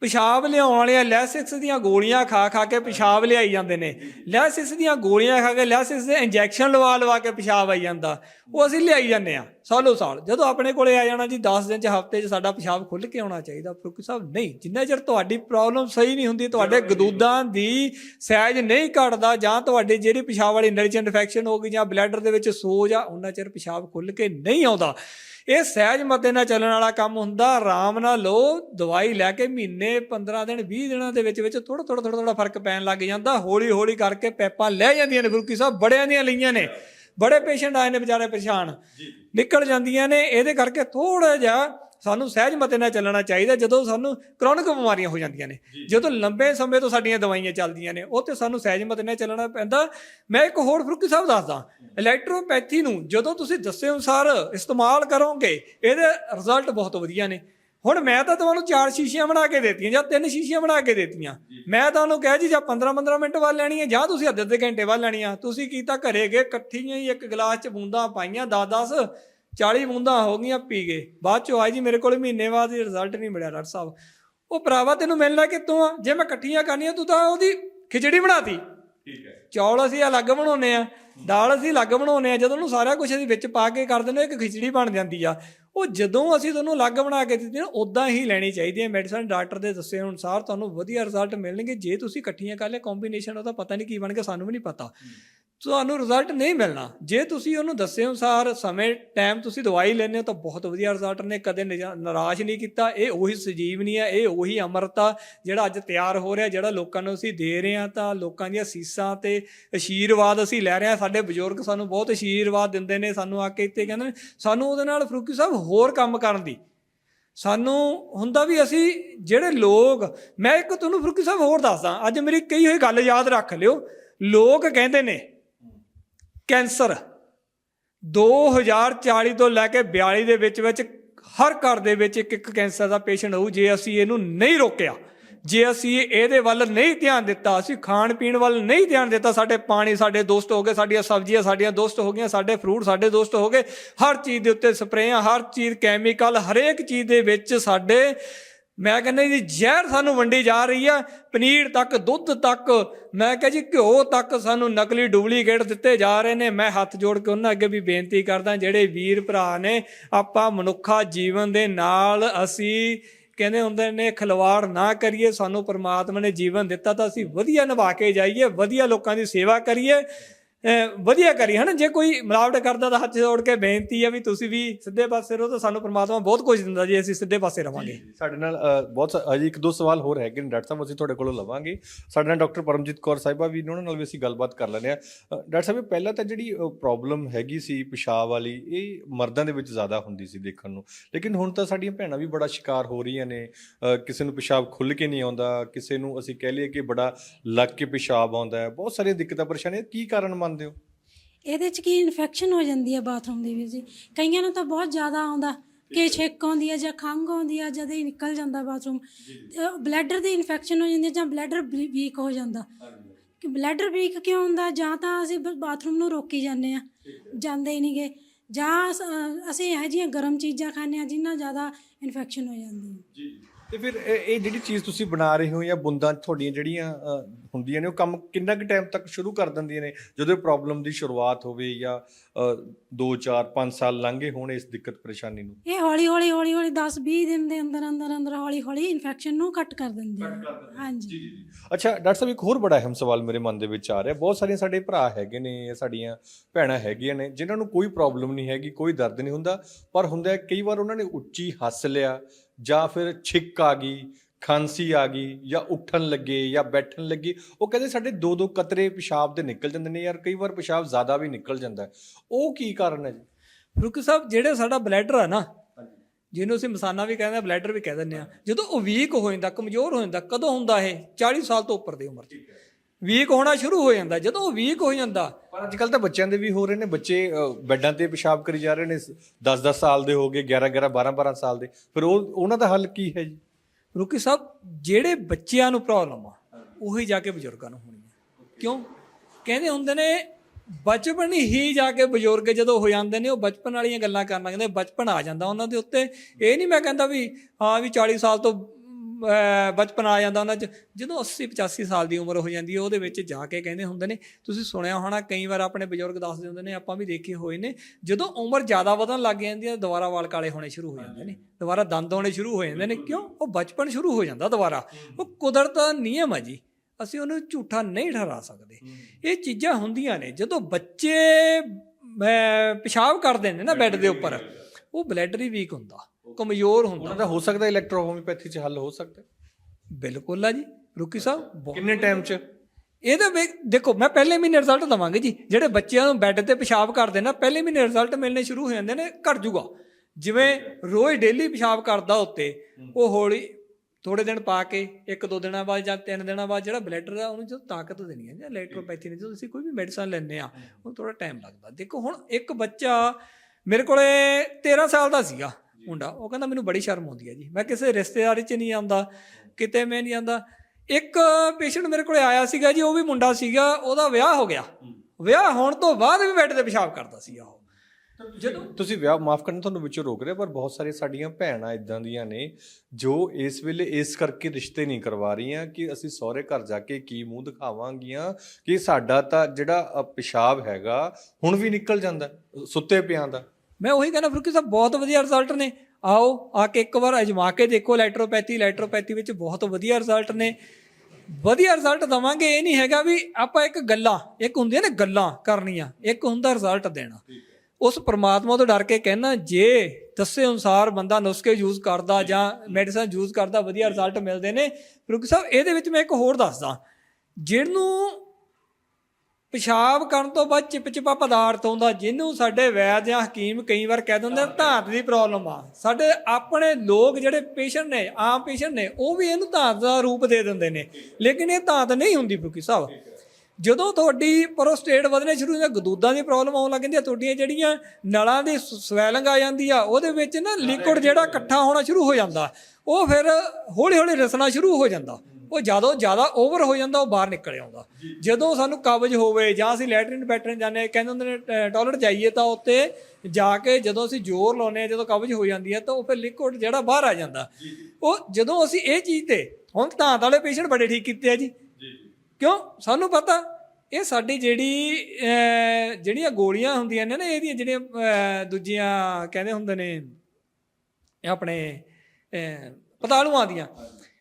Speaker 2: ਪਿਸ਼ਾਬ ਲਿਆਉਣ ਵਾਲੇ ਲੈਸਿਕਸ ਦੀਆਂ ਗੋਲੀਆਂ ਖਾ ਖਾ ਕੇ ਪਿਸ਼ਾਬ ਲਿਆਈ ਜਾਂਦੇ ਨੇ। ਲੈਸਿਕਸ ਦੀਆਂ ਗੋਲੀਆਂ ਖਾ ਕੇ ਲੈਸਿਕਸ ਦੇ ਇੰਜੈਕਸ਼ਨ ਲਵਾ ਲਵਾ ਕੇ ਪਿਸ਼ਾਬ ਆਈ ਜਾਂਦਾ। ਉਹ ਅਸੀਂ ਲਿਆਈ ਜਾਂਦੇ ਆ ਸਾਲੋ ਸਾਲ। ਜਦੋਂ ਆਪਣੇ ਕੋਲੇ ਆ ਜਾਣਾ ਜੀ 10 ਦਿਨ ਚ ਹਫ਼ਤੇ ਚ ਸਾਡਾ ਪਿਸ਼ਾਬ ਖੁੱਲ ਕੇ ਆਉਣਾ ਚਾਹੀਦਾ। ਫਰੂਕੀ ਸਾਹਿਬ ਨਹੀਂ ਜਿੰਨਾ ਚਿਰ ਤੁਹਾਡੀ ਪ੍ਰੋਬਲਮ ਸਹੀ ਨਹੀਂ ਹੁੰਦੀ ਤੁਹਾਡੇ ਗਦੂਦਾਂ ਦੀ ਸਾਈਜ਼ ਨਹੀਂ ਘਟਦਾ ਜਾਂ ਤੁਹਾਡੇ ਜਿਹੜੀ ਪਿਸ਼ਾਬ ਵਾਲੀ ਨਲੀ ਚ ਇਨਫੈਕਸ਼ਨ ਹੋ ਗਈ ਜਾਂ ਬਲੈਡਰ ਦੇ ਵਿੱਚ ਸੋਜ ਆ ਉਹਨਾਂ ਚਿਰ ਪਿਸ਼ਾਬ ਖੁੱਲ ਕੇ ਨਹੀਂ ਆਉਂਦਾ। ਇਹ ਸਹਿਜ ਮਤੇ ਨਾਲ ਚੱਲਣ ਵਾਲਾ ਕੰਮ ਹੁੰਦਾ। ਆਰਾਮ ਨਾਲ ਲਓ ਦਵਾਈ ਲੈ ਕੇ ਮਹੀਨੇ 15 ਦਿਨ 20 ਦਿਨਾਂ ਦੇ ਵਿੱਚ ਵਿੱਚ ਥੋੜਾ ਥੋੜਾ ਥੋੜਾ ਥੋੜਾ ਫ਼ਰਕ ਪੈਣ ਲੱਗ ਜਾਂਦਾ। ਹੌਲੀ ਹੌਲੀ ਕਰਕੇ ਪੈਪਾਂ ਲੈ ਜਾਂਦੀਆਂ ਨੇ ਫਰੂਕੀ ਸਾਹਿਬ ਬੜਿਆਂ ਦੀਆਂ ਲਈਆਂ ਨੇ। ਬੜੇ ਪੇਸ਼ੈਂਟ ਆਏ ਨੇ ਵਿਚਾਰੇ ਪਰੇਸ਼ਾਨ। ਨਿਕਲ ਜਾਂਦੀਆਂ ਨੇ ਇਹਦੇ ਕਰਕੇ ਥੋੜਾ ਜਿਹਾ ਸਾਨੂੰ ਸਹਿਜ ਮਤੇ ਨਾਲ ਚੱਲਣਾ ਚਾਹੀਦਾ ਜਦੋਂ ਸਾਨੂੰ ਕ੍ਰੋਨਿਕ ਬਿਮਾਰੀਆਂ ਹੋ ਜਾਂਦੀਆਂ ਨੇ। ਜਦੋਂ ਲੰਬੇ ਸਮੇਂ ਤੋਂ ਸਾਡੀਆਂ ਦਵਾਈਆਂ ਚੱਲਦੀਆਂ ਨੇ ਉਹ ਤੇ ਸਾਨੂੰ ਸਹਿਜ ਮਤੇ ਨਾਲ ਚੱਲਣਾ ਪੈਂਦਾ। ਮੈਂ ਇੱਕ ਹੋਰ ਫਰੂਕੀ ਸਾਹਿਬ ਦੱਸਦਾ। ਇਲੈਕਟ੍ਰੋਪੈਥੀ ਨੂੰ ਜਦੋਂ ਤੁਸੀਂ ਦੱਸੇ ਅਨੁਸਾਰ ਇਸਤੇਮਾਲ ਕਰੋਗੇ ਇਹਦੇ ਰਿਜ਼ਲਟ ਬਹੁਤ ਵਧੀਆ ਨੇ। ਹੁਣ ਮੈਂ ਤਾਂ ਤੁਹਾਨੂੰ ਚਾਰ ਸ਼ੀਸ਼ੀਆਂ ਬਣਾ ਕੇ ਦੇਤੀਆਂ ਜਾਂ ਤਿੰਨ ਸ਼ੀਸ਼ੀਆਂ ਬਣਾ ਕੇ ਦੇਤੀਆਂ। ਮੈਂ ਤੁਹਾਨੂੰ ਕਿਹਾ ਜੀ ਜਾਂ 15 15 ਮਿੰਟ ਬਾਅਦ ਲੈਣੀ ਹੈ ਜਾਂ ਤੁਸੀਂ ਅੱਧੇ ਅੱਧੇ ਘੰਟੇ ਬਾਅਦ ਲੈਣੀ ਆ। ਤੁਸੀਂ ਕੀਤਾ ਘਰੇ ਗਏ ਇਕੱਠੀਆਂ ਹੀ ਇੱਕ ਗਲਾਸ ਚ ਬੂੰਦਾਂ ਪਾਈਆਂ 10 10 40 ਬੂੰਦਾਂ ਹੋ ਗਈਆਂ ਪੀ ਗਏ ਬਾਅਦ ਚੋਂ ਆਈ ਜੀ ਮੇਰੇ ਕੋਲ ਮਹੀਨੇ ਬਾਅਦ ਹੀ ਰਿਜ਼ਲਟ ਨਹੀਂ ਮਿਲਿਆ ਡਾਕਟਰ ਸਾਹਿਬ। ਉਹ ਭਰਾਵਾ ਤੈਨੂੰ ਮਿਲਣਾ ਕਿੱਥੋਂ ਆ? ਜੇ ਮੈਂ ਇਕੱਠੀਆਂ ਕਰਨੀਆਂ ਤੂੰ ਤਾਂ ਉਹਦੀ ਖਿਚੜੀ ਬਣਾਤੀ।
Speaker 1: ਠੀਕ ਹੈ।
Speaker 2: ਚੌਲ ਅਸੀਂ ਅਲੱਗ ਬਣਾਉਨੇ ਆ ਦਾਲ ਅਸੀਂ ਅਲੱਗ ਬਣਾਉਨੇ ਆ ਜਦੋਂ ਉਹਨੂੰ ਸਾਰਾ ਕੁਝ ਅਸੀਂ ਵਿੱਚ ਪਾ ਕੇ ਕਰ ਦਿੰਦੇ ਇੱਕ ਖਿਚੜੀ ਬਣ ਜਾਂਦੀ ਆ। ਉਹ ਜਦੋਂ ਅਸੀਂ ਤੁਹਾਨੂੰ ਅਲੱਗ ਬਣਾ ਕੇ ਦਿੱਤੀ ਨਾ ਉਦਾਂ ਹੀ ਲੈਣੀ ਚਾਹੀਦੀ ਹੈ। ਮੈਡੀਸਨ ਡਾਕਟਰ ਦੇ ਦੱਸੇ ਅਨੁਸਾਰ ਤੁਹਾਨੂੰ ਵਧੀਆ ਰਿਜ਼ਲਟ ਮਿਲਣਗੇ। ਜੇ ਤੁਸੀਂ ਇਕੱਠੀਆਂ ਕਰ ਲਿਆ ਕੰਬੀਨੇਸ਼ਨ ਉਹਦਾ ਪਤਾ ਨਹੀਂ ਕੀ ਬਣ ਗਿਆ ਸਾਨੂੰ ਵੀ ਨਹੀਂ ਪਤਾ। ਤੁਹਾਨੂੰ ਰਿਜ਼ਲਟ ਨਹੀਂ ਮਿਲਣਾ। ਜੇ ਤੁਸੀਂ ਉਹਨੂੰ ਦੱਸੇ ਅਨੁਸਾਰ ਸਮੇਂ ਟਾਈਮ ਤੁਸੀਂ ਦਵਾਈ ਲੈਂਦੇ ਹੋ, ਤਾਂ ਬਹੁਤ ਵਧੀਆ ਰਿਜ਼ਲਟ ਨੇ। ਕਦੇ ਨਿਜਾ- ਨਿਰਾਸ਼ ਨਹੀਂ ਕੀਤਾ। ਇਹ ਉਹੀ ਸਜੀਵਨੀ ਹੈ, ਇਹ ਉਹੀ ਅੰਮ੍ਰਿਤਾ ਜਿਹੜਾ ਅੱਜ ਤਿਆਰ ਹੋ ਰਿਹਾ, ਜਿਹੜਾ ਲੋਕਾਂ ਨੂੰ ਅਸੀਂ ਦੇ ਰਹੇ ਹਾਂ। ਤਾਂ ਲੋਕਾਂ ਦੀਆਂ ਸੀਸਾਂ ਤੇ ਅਸ਼ੀਰਵਾਦ ਅਸੀਂ ਲੈ ਰਹੇ ਹਾਂ। ਸਾਡੇ ਬਜ਼ੁਰਗ ਸਾਨੂੰ ਬਹੁਤ ਅਸ਼ੀਰਵਾਦ ਦਿੰਦੇ ਨੇ, ਸਾਨੂੰ ਆ ਕੇ ਇੱਥੇ ਕਹਿੰਦੇ ਨੇ, ਸਾਨੂੰ ਉਹਦੇ ਨਾਲ ਫਰੂਕੀ ਸਾਹਿਬ ਹੋਰ ਕੰਮ ਕਰਨ ਦੀ। ਸਾਨੂੰ ਹੁੰਦਾ ਵੀ ਅਸੀਂ ਜਿਹੜੇ ਲੋਕ, ਮੈਂ ਇੱਕ ਤੁਹਾਨੂੰ ਫਰੂਕੀ ਸਾਹਿਬ ਹੋਰ ਦੱਸਦਾ। ਅੱਜ ਮੇਰੀ ਕਈ ਹੋਈ ਗੱਲ ਯਾਦ ਰੱਖ ਲਿਓ। ਲੋਕ ਕਹਿੰਦੇ ਨੇ ਕੈਂਸਰ। 2040 ਤੋਂ ਲੈ ਕੇ 42 ਦੇ ਵਿੱਚ ਵਿੱਚ ਹਰ ਘਰ ਦੇ ਵਿੱਚ ਇੱਕ ਇੱਕ ਕੈਂਸਰ ਦਾ ਪੇਸ਼ੈਂਟ ਹੋਊ, ਜੇ ਅਸੀਂ ਇਹਨੂੰ ਨਹੀਂ ਰੋਕਿਆ, ਜੇ ਅਸੀਂ ਇਹਦੇ ਵੱਲ ਨਹੀਂ ਧਿਆਨ ਦਿੱਤਾ, ਅਸੀਂ ਖਾਣ ਪੀਣ ਵੱਲ ਨਹੀਂ ਧਿਆਨ ਦਿੱਤਾ, ਸਾਡੇ ਪਾਣੀ ਸਾਡੇ ਦੋਸਤ ਹੋ ਗਏ, ਸਾਡੀਆਂ ਸਬਜ਼ੀਆਂ ਸਾਡੀਆਂ ਦੋਸਤ ਹੋ ਗਈਆਂ, ਸਾਡੇ ਫਰੂਟ ਸਾਡੇ ਦੋਸਤ ਹੋ ਗਏ, ਹਰ ਚੀਜ਼ ਦੇ ਉੱਤੇ ਸਪਰੇਆਂ, ਹਰ ਚੀਜ਼ ਕੈਮੀਕਲ ਹਰੇਕ ਚੀਜ਼ ਦੇ ਵਿੱਚ ਸਾਡੇ ਮੈਂ ਕਹਿੰਦਾ ਜੀ, ਜ਼ਹਿਰ ਸਾਨੂੰ ਵੰਡੀ ਜਾ ਰਹੀ ਆ, ਪਨੀਰ ਤੱਕ, ਦੁੱਧ ਤੱਕ, ਮੈਂ ਕਿਹਾ ਜੀ, ਘਿਓ ਤੱਕ ਸਾਨੂੰ ਨਕਲੀ ਡੁਪਲੀਕੇਟ ਦਿੱਤੇ ਜਾ ਰਹੇ ਨੇ। ਮੈਂ ਹੱਥ ਜੋੜ ਕੇ ਉਹਨਾਂ ਅੱਗੇ ਵੀ ਬੇਨਤੀ ਕਰਦਾ, ਜਿਹੜੇ ਵੀਰ ਭਰਾ ਨੇ, ਆਪਾਂ ਮਨੁੱਖਾ ਜੀਵਨ ਦੇ ਨਾਲ ਅਸੀਂ ਕਹਿੰਦੇ ਹੁੰਦੇ ਨੇ, ਖਿਲਵਾੜ ਨਾ ਕਰੀਏ, ਸਾਨੂੰ ਪਰਮਾਤਮਾ ਨੇ ਜੀਵਨ ਦਿੱਤਾ ਤਾਂ ਅਸੀਂ ਵਧੀਆ ਨਿਭਾ ਕੇ ਜਾਈਏ, ਵਧੀਆ ਲੋਕਾਂ ਦੀ ਸੇਵਾ ਕਰੀਏ। ਵਧੀਆ ਕਰੀ, ਹਨਾ? ਜੇ ਕੋਈ ਮਿਲਾਵਟ ਕਰਦਾ ਤਾਂ ਹੱਥ ਜੋੜ ਕੇ ਬੇਨਤੀ ਹੈ ਵੀ ਤੁਸੀਂ ਵੀ ਸਿੱਧੇ ਪਾਸੇ ਰਹੋ ਤਾਂ ਸਾਨੂੰ ਪ੍ਰਮਾਤਮਾ ਬਹੁਤ ਕੁਝ ਦਿੰਦਾ ਜੀ ਅਸੀਂ ਸਿੱਧੇ ਪਾਸੇ ਰਵਾਂਗੇ।
Speaker 1: ਸਾਡੇ ਨਾਲ ਬਹੁਤ ਸਾ- ਅਜੇ ਇੱਕ ਦੋ ਸਵਾਲ ਹੋਰ ਹੈਗੇ ਨੇ, ਡਾਕਟਰ ਸਾਹਿਬ, ਅਸੀਂ ਤੁਹਾਡੇ ਕੋਲੋਂ ਲਵਾਂਗੇ। ਸਾਡੇ ਨਾਲ ਡਾਕਟਰ ਪਰਮਜੀਤ ਕੌਰ ਸਾਹਿਬਾ ਵੀ ਉਹਨਾਂ ਨਾਲ ਵੀ ਅਸੀਂ ਗੱਲਬਾਤ ਕਰ ਲੈਂਦੇ ਆ ਡਾਕਟਰ ਸਾਹਿਬ ਪਹਿਲਾਂ ਤਾਂ ਜਿਹੜੀ ਪ੍ਰੋਬਲਮ ਹੈਗੀ ਸੀ ਪਿਸ਼ਾਬ ਵਾਲੀ, ਇਹ ਮਰਦਾਂ ਦੇ ਵਿੱਚ ਜ਼ਿਆਦਾ ਹੁੰਦੀ ਸੀ ਦੇਖਣ ਨੂੰ। ਲੇਕਿਨ ਹੁਣ ਤਾਂ ਸਾਡੀਆਂ ਭੈਣਾਂ ਵੀ ਬੜਾ ਸ਼ਿਕਾਰ ਹੋ ਰਹੀਆਂ ਨੇ। ਕਿਸੇ ਨੂੰ ਪਿਸ਼ਾਬ ਖੁੱਲ ਕੇ ਨਹੀਂ ਆਉਂਦਾ, ਕਿਸੇ ਨੂੰ ਅਸੀਂ ਕਹਿ ਲਈਏ ਕਿ ਬੜਾ ਲੱਗ ਕੇ ਪਿਸ਼ਾਬ ਆਉਂਦਾ ਹੈ। ਬਹੁਤ ਸਾਰੀਆਂ ਦਿੱਕਤਾਂ, ਪਰੇਸ਼ਾਨੀਆਂ, ਕੀ ਕਾਰਨ ਮੰਨਦੇ ਹੋ?
Speaker 3: ਇਹਦੇ ਚ ਕੀ ਇਨਫੈਕਸ਼ਨ ਹੋ ਜਾਂਦੀ ਹੈ ਬਾਥਰੂਮ ਦੀ ਵੀ ਜੀ? ਕਈਆਂ ਨੂੰ ਤਾਂ ਬਹੁਤ ਜ਼ਿਆਦਾ ਆਉਂਦਾ ਕਿ ਛਿੱਕ ਆਉਂਦੀ ਹੈ ਜਾਂ ਖੰਘ ਆਉਂਦੀ ਹੈ ਜਦ ਹੀ ਨਿਕਲ ਜਾਂਦਾ ਬਾਥਰੂਮ ਬਲੈਡਰ ਦੀ ਇਨਫੈਕਸ਼ਨ ਹੋ ਜਾਂਦੀ ਹੈ ਜਾਂ ਬਲੈਡਰ ਵੀਕ ਹੋ ਜਾਂਦਾ। ਕਿ ਬਲੈਡਰ ਵੀਕ ਕਿਉਂ ਹੁੰਦਾ? ਜਾਂ ਤਾਂ ਅਸੀਂ ਬ- ਬਾਥਰੂਮ ਨੂੰ ਰੋਕੀ ਜਾਂਦੇ ਆ ਜਾਂਦੇ ਹੀ ਨਹੀਂਗੇ। ਜਾਂ ਅਸ- ਇਹੋ ਜਿਹੀਆਂ ਗਰਮ ਚੀਜ਼ਾਂ ਖਾਂਦੇ ਆ ਜਿੰਨਾ ਜ਼ਿਆਦਾ ਇਨਫੈਕਸ਼ਨ ਹੋ ਜਾਂਦੀ ਹੈ
Speaker 1: ਜੀ। ਤੇ ਫਿਰ ਇਹ ਇਹ ਜਿਹੜੀ ਚੀਜ਼ ਤੁਸੀਂ ਬਣਾ ਰਹੇ ਹੋ ਜਾਂ ਬੁੰਦਾਂ ਤੁਹਾਡੀਆਂ ਜਿਹੜੀਆਂ ਅ, ਹੁੰਦੀਆਂ ਨੇ ਉਹ ਕੰਮ ਕਿੰਨਾ ਕੁ ਟਾਈਮ ਤੱਕ ਸ਼ੁਰੂ ਕਰ ਦਿੰਦੀਆਂ ਨੇ? ਜਦੋਂ ਪ੍ਰੋਬਲਮ ਦੀ ਸ਼ੁਰੂਆਤ ਹੋਵੇ ਜਾਂ 2 4 5 ਸਾਲ ਲੰਘੇ ਹੋਣ ਇਸ ਦਿੱਕਤ ਪਰੇਸ਼ਾਨੀ ਨੂੰ?
Speaker 3: ਇਹ ਹੌਲੀ ਹੌਲੀ ਹੌਲੀ ਹੌਲੀ 10 20 ਦਿਨ ਦੇ ਅੰਦਰ ਅੰਦਰ ਅੰਦਰ ਹੌਲੀ ਹੌਲੀ ਇਨਫੈਕਸ਼ਨ ਨੂੰ ਘੱਟ ਕਰ ਦਿੰਦੇ ਆ ਹਾਂਜੀ।
Speaker 1: ਅੱਛਾ ਡਾਕਟਰ ਸਾਹਿਬ ਇੱਕ ਹੋਰ ਬੜਾ ਅਹਿਮ ਸਵਾਲ ਮੇਰੇ ਮਨ ਦੇ ਵਿੱਚ ਆ ਰਿਹਾ। ਬਹੁਤ ਸਾਰੀਆਂ ਸਾਡੇ ਭਰਾ ਹੈਗੇ ਨੇ ਜਾਂ ਸਾਡੀਆਂ ਭੈਣਾਂ ਹੈਗੀਆਂ ਨੇ ਜਿਨ੍ਹਾਂ ਨੂੰ ਕੋਈ ਪ੍ਰੋਬਲਮ ਨਹੀਂ ਹੈਗੀ ਕੋਈ ਦਰਦ ਨਹੀਂ ਹੁੰਦਾ ਪਰ ਹੁੰਦਾ ਹੈ ਕਈ ਵਾਰ ਉਹਨਾਂ ਨੇ ਉੱਚੀ ਹੱਸ ਲਿਆ ਜਾਂ ਫਿਰ ਛਿੱਕ ਆ ਗਈ ਖਾਂਸੀ ਆ ਗਈ ਜਾਂ ਉੱਠਣ ਲੱਗੇ ਜਾਂ ਬੈਠਣ ਲੱਗੇ ਉਹ ਕਹਿੰਦੇ ਸਾਡੇ ਦੋ ਦੋ ਕਤਰੇ ਪਿਸ਼ਾਬ ਦੇ ਨਿਕਲ ਜਾਂਦੇ ਨੇ ਯਾਰ ਕਈ ਵਾਰ ਪਿਸ਼ਾਬ ਜ਼ਿਆਦਾ ਵੀ ਨਿਕਲ ਜਾਂਦਾ ਉਹ ਕੀ ਕਾਰਨ ਹੈ ਜੀ?
Speaker 2: ਰੁਕ ਸਾਹਿਬ ਜਿਹੜੇ ਸਾਡਾ ਬਲੈਡਰ ਆ ਨਾ ਜਿਹਨੂੰ ਅਸੀਂ ਮਸਾਨਾ ਵੀ ਕਹਿੰਦੇ ਆ ਬਲੈਡਰ ਵੀ ਕਹਿ ਦਿੰਦੇ ਆ ਜਦੋਂ ਉਹ ਵੀਕ ਹੋ ਜਾਂਦਾ ਕਮਜ਼ੋਰ ਹੋ ਜਾਂਦਾ ਕਦੋਂ ਹੁੰਦਾ ਇਹ? 40 ਸਾਲ ਤੋਂ ਉੱਪਰ ਦੀ ਉਮਰ 'ਚ। ਵੀਕ ਹੋਣਾ ਸ਼ੁਰੂ ਹੋ ਜਾਂਦਾ ਜਦੋਂ ਉਹ ਵੀਕ ਹੋ ਜਾਂਦਾ।
Speaker 1: ਪਰ ਅੱਜ ਕੱਲ ਤਾਂ ਬੱਚਿਆਂ ਦੇ ਵੀ ਹੋ ਰਹੇ ਨੇ ਬੱਚੇ ਅ, ਬੈੱਡਾਂ ਤੇ ਪਿਸ਼ਾਬ ਕਰੀ ਜਾ ਰਹੇ ਨੇ 10-10 ਸਾਲ ਦੇ ਹੋ ਗਏ 11-11 12-12 ਸਾਲ ਦੇ। ਫਿਰ ਉਹ ਉਹਨਾਂ ਦਾ ਹੱਲ ਕੀ ਹੈ ਜੀ?
Speaker 2: ਰੁਕੀ ਸਾਹਿਬ ਜਿਹੜੇ ਬੱਚਿਆਂ ਨੂੰ ਪ੍ਰੋਬਲਮ ਆ ਉਹੀ ਜਾ ਕੇ ਬਜ਼ੁਰਗਾਂ ਨੂੰ ਹੋਣੀ ਹੈ ਕਿਉਂ? ਕਹਿੰਦੇ ਹੁੰਦੇ ਨੇ ਬਚਪਨ ਹੀ ਜਾ ਕੇ ਬਜ਼ੁਰਗ ਜਦੋਂ ਹੋ ਜਾਂਦੇ ਨੇ ਉਹ ਬਚਪਨ ਵਾਲੀਆਂ ਗੱਲਾਂ ਕਰਨ ਲੱਗਦੇ ਬਚਪਨ ਆ ਜਾਂਦਾ ਉਹਨਾਂ ਦੇ ਉੱਤੇ। ਇਹ ਨਹੀਂ ਮੈਂ ਕਹਿੰਦਾ ਵੀ ਹਾਂ ਵੀ 40 ਸਾਲ ਤੋਂ ਬਚਪਨ ਆ ਜਾਂਦਾ ਉਹਨਾਂ 'ਚ। ਜਦੋਂ 80 85 ਸਾਲ ਦੀ ਉਮਰ ਹੋ ਜਾਂਦੀ ਹੈ ਉਹਦੇ ਵਿੱਚ ਜਾ ਕੇ ਕਹਿੰਦੇ ਹੁੰਦੇ ਨੇ ਤੁਸੀਂ ਸੁਣਿਆ ਹੋਣਾ ਕਈ ਵਾਰ ਆਪਣੇ ਬਜ਼ੁਰਗ ਦੱਸਦੇ ਹੁੰਦੇ ਨੇ ਆਪਾਂ ਵੀ ਦੇਖੇ ਹੋਏ ਨੇ ਜਦੋਂ ਉਮਰ ਜ਼ਿਆਦਾ ਵਧਣ ਲੱਗ ਜਾਂਦੀ ਹੈ ਦੁਬਾਰਾ ਵਾਲ ਕਾਲੇ ਹੋਣੇ ਸ਼ੁਰੂ ਹੋ ਜਾਂਦੇ ਨੇ। ਦੁਬਾਰਾ ਦੰਦ ਆਉਣੇ ਸ਼ੁਰੂ ਹੋ ਜਾਂਦੇ ਨੇ। ਕਿਉਂ? ਉਹ ਬਚਪਨ ਸ਼ੁਰੂ ਹੋ ਜਾਂਦਾ ਦੁਬਾਰਾ। ਉਹ ਕੁਦਰਤ ਦਾ ਨਿਯਮ ਹੈ ਜੀ। ਅਸੀਂ ਉਹਨੂੰ ਝੂਠਾ ਨਹੀਂ ਠਹਿਰਾ ਸਕਦੇ। ਇਹ ਚੀਜ਼ਾਂ ਹੁੰਦੀਆਂ ਨੇ ਜਦੋਂ ਬੱਚੇ ਪਿਸ਼ਾਬ ਕਰਦੇ ਨੇ ਨਾ ਬੈੱਡ ਦੇ ਉੱਪਰ। ਉਹ ਬਲੈਡਰ ਹੀ ਵੀਕ ਹੁੰਦਾ ਕਮਜ਼ੋਰ ਹੁੰਦਾ।
Speaker 1: ਉਹਨਾਂ ਦਾ ਹੋ ਸਕਦਾ ਇਲੈਕਟ੍ਰੋ ਹੋਮਿਓਪੈਥੀ ਚ ਹੱਲ ਹੋ ਸਕਦਾ?
Speaker 2: ਬਿਲਕੁਲ ਆ ਜੀ ਰੁਕੀ ਸਾਹਿਬ
Speaker 1: ਕਿੰਨੇ ਟਾਈਮ ਚ?
Speaker 2: ਇਹਦਾ ਵੇ- ਦੇਖੋ ਮੈਂ ਪਹਿਲੇ ਮਹੀਨੇ ਰਿਜ਼ਲਟ ਦਵਾਂਗੇ ਜੀ। ਜਿਹੜੇ ਬੱਚਿਆਂ ਨੂੰ ਬੈੱਡ ਤੇ ਪਿਸ਼ਾਬ ਕਰਦੇ ਨਾ ਪਹਿਲੇ ਮਹੀਨੇ ਰਿਜ਼ਲਟ ਮਿਲਣੇ ਸ਼ੁਰੂ ਹੋ ਜਾਂਦੇ ਨੇ ਘਟ ਜੂਗਾ ਜਿਵੇਂ ਰੋਜ਼ ਡੇਲੀ ਪਿਸ਼ਾਬ ਕਰਦਾ ਉੱਤੇ ਉਹ ਹੌਲੀ ਥੋੜੇ ਦਿਨ ਪਾ ਕੇ ਇੱਕ ਦੋ ਦਿਨਾਂ ਬਾਅਦ ਜਾਂ ਤਿੰਨ ਦਿਨਾਂ ਬਾਅਦ ਜਿਹੜਾ ਬਲੈਡਰ ਆ ਉਹਨੂੰ ਜਦੋਂ ਤਾਕਤ ਦੇਣੀ ਹੈ ਜਾਂ ਇਲੈਕਟ੍ਰੋਪੈਥੀ ਨੇ ਜਦੋਂ ਅਸੀਂ ਕੋਈ ਵੀ ਮੈਡੀਸਨ ਲੈਂਦੇ ਆ ਉਹ ਥੋੜਾ ਟਾਈਮ ਲੱਗਦਾ। ਦੇਖੋ ਹੁਣ ਇੱਕ ਬੱਚਾ ਮੇਰੇ ਕੋਲੇ 13 ਸਾਲ ਦਾ ਸੀਗਾ ਮੁੰਡਾ। ਉਹ ਕਹਿੰਦਾ ਮੈਨੂੰ ਬੜੀ ਸ਼ਰਮ ਆਉਂਦੀ ਹੈ ਜੀ। ਮੈਂ ਕਿਸੇ ਰਿਸ਼ਤੇਦਾਰੀ 'ਚ ਨਹੀਂ ਆਉਂਦਾ ਕਿਤੇ ਮੈਂ ਨਹੀਂ ਆਉਂਦਾ। ਇੱਕ ਪੇਸ਼ੈਂਟ ਮੇਰੇ ਕੋਲੇ ਆਇਆ ਸੀਗਾ ਜੀ ਉਹ ਵੀ ਮੁੰਡਾ ਸੀਗਾ ਉਹਦਾ ਵਿਆਹ ਹੋ ਗਿਆ। ਵਿਆਹ ਹੋਣ ਤੋਂ ਬਾਅਦ ਵੀ ਬੈੱਡ ਤੇ ਪਿਸ਼ਾਬ ਕਰਦਾ ਸੀਗਾ ਉਹ। ਜਦੋਂ
Speaker 1: ਤੁਸੀਂ ਵਿਆਹ ਮਾਫ ਕਰਨਾ ਤੁਹਾਨੂੰ ਵਿੱਚੋਂ ਰੋਕ ਰਿਹਾ ਪਰ ਬਹੁਤ ਸਾਰੀਆਂ ਸਾਡੀਆਂ ਭੈਣਾਂ ਇਦਾਂ ਦੀਆਂ ਨੇ ਜੋ ਇਸ ਵੇਲੇ ਇਸ ਕਰਕੇ ਰਿਸ਼ਤੇ ਨਹੀਂ ਕਰਵਾ ਰਹੀਆਂ ਕਿ ਅਸੀਂ ਸਹੁਰੇ ਘਰ ਜਾ ਕੇ ਕੀ ਮੂੰਹ ਦਿਖਾਵਾਂਗੀਆਂ ਕਿ ਸਾਡਾ ਤਾਂ ਜਿਹੜਾ ਪਿਸ਼ਾਬ ਹੈਗਾ ਹੁਣ ਵੀ ਨਿਕਲ ਜਾਂਦਾ ਸੁੱਤੇ ਪਿਆਂ ਦਾ।
Speaker 2: ਮੈਂ ਉਹੀ ਕਹਿੰਦਾ ਫਰੂਕੀ ਸਾਹਿਬ ਬਹੁਤ ਵਧੀਆ ਰਿਜ਼ਲਟ ਨੇ। ਆਓ ਆ ਕੇ ਇੱਕ ਵਾਰ ਅਜਮਾ ਕੇ ਦੇਖੋ ਇਲੈਕਟ੍ਰੋਪੈਥੀ ਇਲੈਕਟ੍ਰੋਪੈਥੀ ਵਿੱਚ ਬਹੁਤ ਵਧੀਆ ਰਿਜ਼ਲਟ ਨੇ। ਵਧੀਆ ਰਿਜ਼ਲਟ ਦਵਾਂਗੇ ਇਹ ਨਹੀਂ ਹੈਗਾ ਵੀ ਆਪਾਂ ਇੱਕ ਗੱਲਾਂ ਇੱਕ ਹੁੰਦੀਆਂ ਨੇ ਗੱਲਾਂ ਕਰਨੀਆਂ ਇੱਕ ਹੁੰਦਾ ਰਿਜ਼ਲਟ ਦੇਣਾ। ਉਸ ਪ੍ਰਮਾਤਮਾ ਤੋਂ ਡਰ ਕੇ ਕਹਿਣਾ ਜੇ ਦੱਸੇ ਅਨੁਸਾਰ ਬੰਦਾ ਨੁਸਖੇ ਯੂਜ਼ ਕਰਦਾ ਜਾਂ ਮੈਡੀਸਨ ਯੂਜ਼ ਕਰਦਾ ਵਧੀਆ ਰਿਜ਼ਲਟ ਮਿਲਦੇ ਨੇ। ਫਰੂਕੀ ਸਾਹਿਬ ਇਹਦੇ ਵਿੱਚ ਮੈਂ ਇੱਕ ਹੋਰ ਦੱਸਦਾ। ਜਿਹਨੂੰ ਪਿਸ਼ਾਬ ਕਰਨ ਤੋਂ ਬਾਅਦ ਚਿਪਚਿਪਾ ਪਦਾਰਥ ਆਉਂਦਾ ਜਿਹਨੂੰ ਸਾਡੇ ਵੈਦ ਜਾਂ ਹਕੀਮ ਕਈ ਵਾਰ ਕਹਿ ਦਿੰਦੇ ਆ, ਧਾਤ ਦੀ ਪ੍ਰੋਬਲਮ ਆ। ਸਾਡੇ ਆਪਣੇ ਲੋਕ ਜਿਹੜੇ ਪੇਸ਼ੈਂਟ ਨੇ ਆਮ ਪੇਸ਼ੈਂਟ ਨੇ ਉਹ ਵੀ ਇਹਨੂੰ ਧਾਤ ਦਾ ਰੂਪ ਦੇ ਦਿੰਦੇ ਨੇ। ਲੇਕਿਨ ਇਹ ਧਾਤ ਨਹੀਂ ਹੁੰਦੀ ਬੁਕੀ ਸਾਹਿਬ। ਜਦੋਂ ਤੁਹਾਡੀ ਪ੍ਰੋਸਟੇਟ ਵਧਣੇ ਸ਼ੁਰੂ ਹੋ ਜਾਂਦੀ ਗਦੂਦਾਂ ਦੀ ਪ੍ਰੋਬਲਮ ਆਉਣ ਲੱਗ ਜਾਂਦੀ ਆ ਤੁਹਾਡੀਆਂ ਜਿਹੜੀਆਂ ਨਲਾਂ ਦੀ ਸਵੈਲਿੰਗ ਆ ਜਾਂਦੀ ਆ ਉਹਦੇ ਵਿੱਚ ਨਾ ਲਿਕੁਇਡ ਜਿਹੜਾ ਇਕੱਠਾ ਹੋਣਾ ਸ਼ੁਰੂ ਹੋ ਜਾਂਦਾ। ਉਹ ਫਿਰ ਹੌਲੀ ਹੌਲੀ ਰਸਣਾ ਸ਼ੁਰੂ ਹੋ ਜਾਂਦਾ। ਉਹ ਜਦੋਂ ਜ਼ਿਆਦਾ ਓਵਰ ਹੋ ਜਾਂਦਾ ਉਹ ਬਾਹਰ ਨਿਕਲ ਆਉਂਦਾ। ਜਦੋਂ ਸਾਨੂੰ ਕਬਜ਼ ਹੋਵੇ ਜਾਂ ਅਸੀਂ ਲੈਟਰਿਨ ਬੈਟਰਨ ਜਾਂਦੇ ਕਹਿੰਦੇ ਹੁੰਦੇ ਨੇ ਟਾਇਲਟ ਜਾਈਏ ਤਾਂ ਉੱਤੇ ਜਾ ਕੇ ਜਦੋਂ ਅਸੀਂ ਜ਼ੋਰ ਲਾਉਂਦੇ ਆ ਜਦੋਂ ਕਬਜ਼ ਹੋ ਜਾਂਦੀ ਹੈ ਤਾਂ ਉਹ ਫਿਰ ਲਿਕੁਇਡ ਜਿਹੜਾ ਬਾਹਰ ਆ ਜਾਂਦਾ। ਉਹ ਜਦੋਂ ਅਸੀਂ ਇਹ ਚੀਜ਼ ਤੇ ਹੁਣ ਧਾਤ ਵਾਲੇ ਪੇਸ਼ੈਂਟ ਬੜੇ ਠੀਕ ਕੀਤੇ ਆ ਜੀ। ਕਿਉਂ? ਸਾਨੂੰ ਪਤਾ ਇਹ ਸਾਡੀ ਜਿਹੜੀ ਜਿਹੜੀਆਂ ਗੋਲੀਆਂ ਹੁੰਦੀਆਂ ਨੇ ਨਾ ਇਹਦੀਆਂ ਜਿਹੜੀਆਂ ਦੂਜੀਆਂ ਕਹਿੰਦੇ ਹੁੰਦੇ ਨੇ ਆਪਣੇ ਪਤਾਲੂਆਂ ਦੀਆਂ।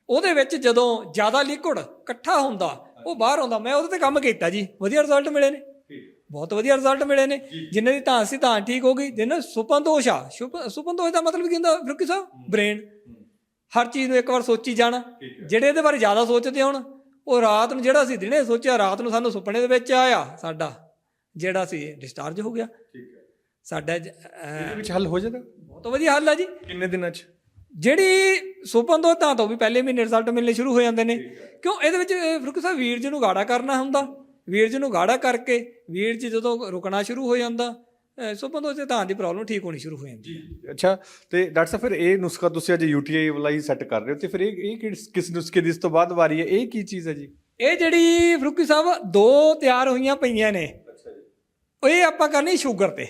Speaker 2: ਉਹਦੇ ਵਿੱਚ ਜਦੋਂ ਜ਼ਿਆਦਾ ਲਿਕੁਇਡ ਇਕੱਠਾ ਹੁੰਦਾ ਉਹ ਬਾਹਰ ਆਉਂਦਾ ਮੈਂ ਉਹਦੇ ਤੇ ਕੰਮ ਕੀਤਾ ਜੀ ਵਧੀਆ ਰਿਜ਼ਲਟ ਮਿਲੇ ਨੇ। ਬਹੁਤ ਵਧੀਆ ਰਿਜ਼ਲਟ ਮਿਲੇ ਨੇ। ਜਿੰਨੇ ਦੀ ਤਾਂ ਸੀ ਤਾਂ ਠੀਕ ਹੋ ਗਈ। ਜਿਹਨੇ ਸੁਪਨ ਦੋਸ਼ ਆ ਸੁਪ- ਸੁਪਨ ਦੋਸ਼ ਦਾ ਮਤਲਬ ਕੀ ਹੁੰਦਾ ਫਰੂਕੀ ਸਾਹਿਬ ਬ੍ਰੇਨ। ਹਰ ਚੀਜ਼ ਨੂੰ ਇੱਕ ਵਾਰ ਸੋਚੀ ਜਾਣਾ। ਜਿਹੜੇ ਇਹਦੇ ਬਾਰੇ ਜ਼ਿਆਦਾ ਸੋਚਦੇ ਹੋਣ ਉਹ ਰਾਤ ਨੂੰ ਜਿਹੜਾ ਅਸੀਂ ਦਿਨੇ ਸੋਚਿਆ ਰਾਤ ਨੂੰ ਸਾਨੂੰ ਸੁਪਨੇ ਦੇ ਵਿੱਚ ਆਇਆ ਸਾਡਾ ਜਿਹੜਾ ਸੀ ਡਿਸਚਾਰਜ ਹੋ ਗਿਆ। ਸਾਡਾ ਜ- ਅਹ,
Speaker 1: ਇਹਦੇ ਵਿੱਚ ਹੱਲ ਹੋ ਜਾਏਗਾ
Speaker 2: ਬਹੁਤ ਵਧੀਆ ਹੱਲ ਆ ਜੀ।
Speaker 1: ਕਿੰਨੇ ਦਿਨਾਂ ਚ?
Speaker 2: ਜਿਹੜੀ ਸੁਪਨ ਤੋਂ ਤਾਂ ਤੋਂ ਵੀ ਪਹਿਲੇ ਮਹੀਨੇ ਰਿਜ਼ਲਟ ਮਿਲਣੇ ਸ਼ੁਰੂ ਹੋ ਜਾਂਦੇ ਨੇ। ਕਿਉਂ? ਇਹਦੇ ਵਿੱਚ ਫਰੂਕ ਸਾਹਿਬ ਵੀਰਜ ਨੂੰ ਗਾੜਾ ਕਰਨਾ ਹੁੰਦਾ। ਵੀਰਜ ਨੂੰ ਗਾੜਾ ਕਰਕੇ ਵੀਰਜ ਜਦੋਂ ਰੁਕਣਾ ਸ਼ੁਰੂ ਹੋ ਜਾਂਦਾ ਸੁਪਨ ਤੋਂ ਤਾਂ ਦੀ ਪ੍ਰੋਬਲਮ ਠੀਕ ਹੋਣੀ ਸ਼ੁਰੂ ਹੋ ਜਾਂਦੀ ਹੈ।
Speaker 1: ਅੱਛਾ ਤੇ ਡਾਕਟਰ ਸਾਹਿਬ ਫਿਰ ਇਹ ਨੁਸਖਾ ਤੁਸੀਂ ਅੱਜ ਯੂਟੀਆਈ ਵਾਲਾ ਹੀ ਸੈੱਟ ਕਰ ਰਹੇ ਹੋ ਤੇ ਫਿਰ ਇਹ ਇਹ ਕਿਸ ਨੁਸਖੇ ਦੀ ਇਸ ਤੋਂ ਬਾਅਦ ਵਾਰੀ ਹੈ? ਇਹ ਕੀ ਚੀਜ਼ ਹੈ ਜੀ?
Speaker 2: ਇਹ ਜਿਹੜੀ ਫਰੂਕੀ ਸਾਹਿਬ ਦੋ ਤਿਆਰ ਹੋਈਆਂ ਪਈਆਂ ਨੇ।
Speaker 1: ਅੱਛਾ ਜੀ।
Speaker 2: ਉਹ ਇਹ ਆਪਾਂ ਕਰਨੀ ਸ਼ੂਗਰ ਤੇ।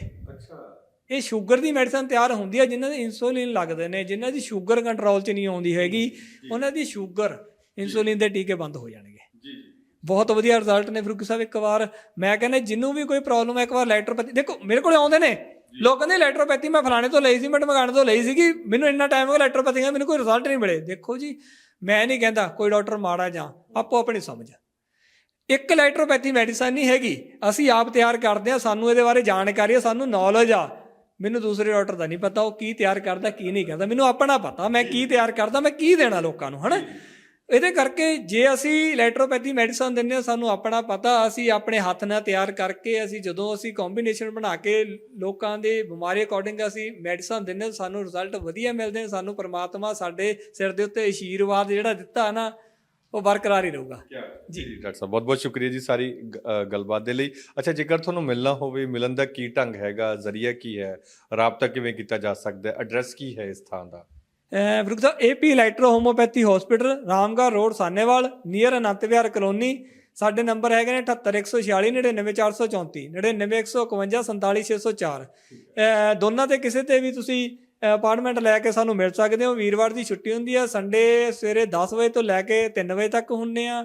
Speaker 2: ਇਹ ਸ਼ੂਗਰ ਦੀ ਮੈਡੀਸਨ ਤਿਆਰ ਹੁੰਦੀ ਹੈ ਜਿਨ੍ਹਾਂ ਦੇ ਇਨਸੂਲਿਨ ਲੱਗਦੇ ਨੇ ਜਿਨ੍ਹਾਂ ਦੀ ਸ਼ੂਗਰ ਕੰਟਰੋਲ 'ਚ ਨਹੀਂ ਆਉਂਦੀ ਹੈਗੀ ਉਹਨਾਂ ਦੀ ਸ਼ੂਗਰ ਇਨਸੂਲਿਨ ਦੇ ਟੀਕੇ ਬੰਦ ਹੋ ਜਾਣਗੇ।
Speaker 1: ਜੀ ਜੀ।
Speaker 2: ਬਹੁਤ ਵਧੀਆ ਰਿਜ਼ਲਟ ਨੇ ਫਰੂਕੀ ਸਾਹਿਬ ਇੱਕ ਵਾਰ ਮੈਂ ਕਹਿੰਦਾ ਜਿਹਨੂੰ ਵੀ ਕੋਈ ਪ੍ਰੋਬਲਮ ਹੈ ਇੱਕ ਵਾਰ ਇਲੈਕਟ੍ਰੋਪੈਥੀ ਦੇਖੋ ਮੇਰੇ ਕੋਲ ਆਉਂਦੇ ਨੇ। ਲੋਕ ਕਹਿੰਦੇ ਇਲੈਕਟ੍ਰੋਪੈਥੀ ਮੈਂ ਫਲਾਣੇ ਤੋਂ ਲਈ ਸੀ ਮੈਂ ਟਮਗਾਣੇ ਤੋਂ ਲਈ ਸੀਗੀ ਮੈਨੂੰ ਇੰਨਾ ਟਾਈਮ ਹੋ ਗਿਆ ਇਲੈਕਟ੍ਰੋਪੈਥੀ ਦਾ ਮੈਨੂੰ ਕੋਈ ਰਿਜ਼ਲਟ ਨਹੀਂ ਮਿਲੇ। ਦੇਖੋ ਜੀ ਮੈਂ ਨਹੀਂ ਕਹਿੰਦਾ ਕੋਈ ਡਾਕਟਰ ਮਾੜਾ ਜਾਂ ਆਪੋ ਆਪਣੀ ਸਮਝ। ਇੱਕ ਇਲੈਕਟ੍ਰੋਪੈਥੀ ਮੈਡੀਸਨ ਨਹੀਂ ਹੈਗੀ ਅਸੀਂ ਆਪ ਤਿਆਰ ਕਰਦੇ ਆ ਸਾਨੂੰ ਇਹਦੇ ਬਾਰੇ ਜਾਣਕਾਰੀ ਆ ਸਾਨੂੰ ਨੌਲੇਜ ਆ। ਮੈਨੂੰ ਦੂਸਰੇ ਡਾਕਟਰ ਦਾ ਨਹੀਂ ਪਤਾ, ਉਹ ਕੀ ਤਿਆਰ ਕਰਦਾ, ਕੀ ਨਹੀਂ ਕਰਦਾ। ਮੈਨੂੰ ਆਪਣਾ ਪਤਾ, ਮੈਂ ਕੀ ਤਿਆਰ ਕਰਦਾ, ਮੈਂ ਕੀ ਦੇਣਾ ਲੋਕਾਂ ਨੂੰ, ਹਨਾ? ਇਹਦੇ ਕਰਕੇ ਜੇ ਅਸੀਂ ਇਲੈਕਟ੍ਰੋਪੈਥੀ ਮੈਡੀਸਨ ਦਿੰਦੇ ਹਾਂ, ਸਾਨੂੰ ਆਪਣਾ ਪਤਾ, ਅਸੀਂ ਆਪਣੇ ਹੱਥ ਨਾਲ ਤਿਆਰ ਕਰਕੇ, ਅਸੀਂ ਜਦੋਂ ਅਸੀਂ ਕੰਬੀਨੇਸ਼ਨ ਬਣਾ ਕੇ ਲੋਕਾਂ ਦੇ ਬਿਮਾਰੀ ਅਕੋਰਡਿੰਗ ਅਸੀਂ ਮੈਡੀਸਨ ਦਿੰਦੇ ਹਾਂ, ਸਾਨੂੰ ਰਿਜ਼ਲਟ ਵਧੀਆ ਮਿਲਦੇ ਨੇ, ਸਾਨੂੰ ਪਰਮਾਤਮਾ ਸਾਡੇ ਸਿਰ ਦੇ ਉੱਤੇ ਅਸ਼ੀਰਵਾਦ ਜਿਹੜਾ ਦਿੱਤਾ ਨਾ ਉਹ ਬਰਕਰਾਰ ਹੀ ਰਹੂਗਾ।
Speaker 1: ਜੀ। ਜੀ ਡਾਕਟਰ ਸਾਹਿਬ ਬਹੁਤ ਬਹੁਤ ਸ਼ੁਕਰੀਆ ਜੀ ਸਾਰੀ ਗੱਲਬਾਤ ਦੇ ਲਈ। ਅੱਛਾ ਜੇਕਰ ਤੁਹਾਨੂੰ ਮਿਲਣਾ ਹੋਵੇ ਮਿਲਣ ਦਾ ਕੀ ਢੰਗ ਹੈਗਾ ਜ਼ਰੀਆ ਕੀ ਹੈ ਰਾਬਤਾ ਕਿਵੇਂ ਕੀਤਾ ਜਾ ਸਕਦਾ ਹੈ ਐਡਰੈਸ ਕੀ ਹੈ ਇਸ ਥਾਂ ਦਾ?
Speaker 2: ਬਰੁਕ ਸਾਹਿਬ AP electro homoeopathy hospital Ramgarh road Sahnewal near Anant Vihar colony. ਸਾਡੇ ਨੰਬਰ ਹੈਗੇ ਨੇ 78146 99434 99151 47604 ਅਹ ਦੋਨਾਂ ਤੇ ਕਿਸੇ ਤੇ ਵੀ ਤੁਸੀਂ ਅਪਾਰਟਮੈਂਟ ਲੈ ਕੇ ਸਾਨੂੰ ਮਿਲ ਸਕਦੇ ਹੋ। ਵੀਰਵਾਰ ਦੀ ਛੁੱਟੀ ਹੁੰਦੀ ਆ। ਸੰਡੇ ਸਵੇਰੇ 10 ਵਜੇ ਤੋਂ ਲੈ ਕੇ 3 ਵਜੇ ਤੱਕ ਹੁੰਨੇ ਆ।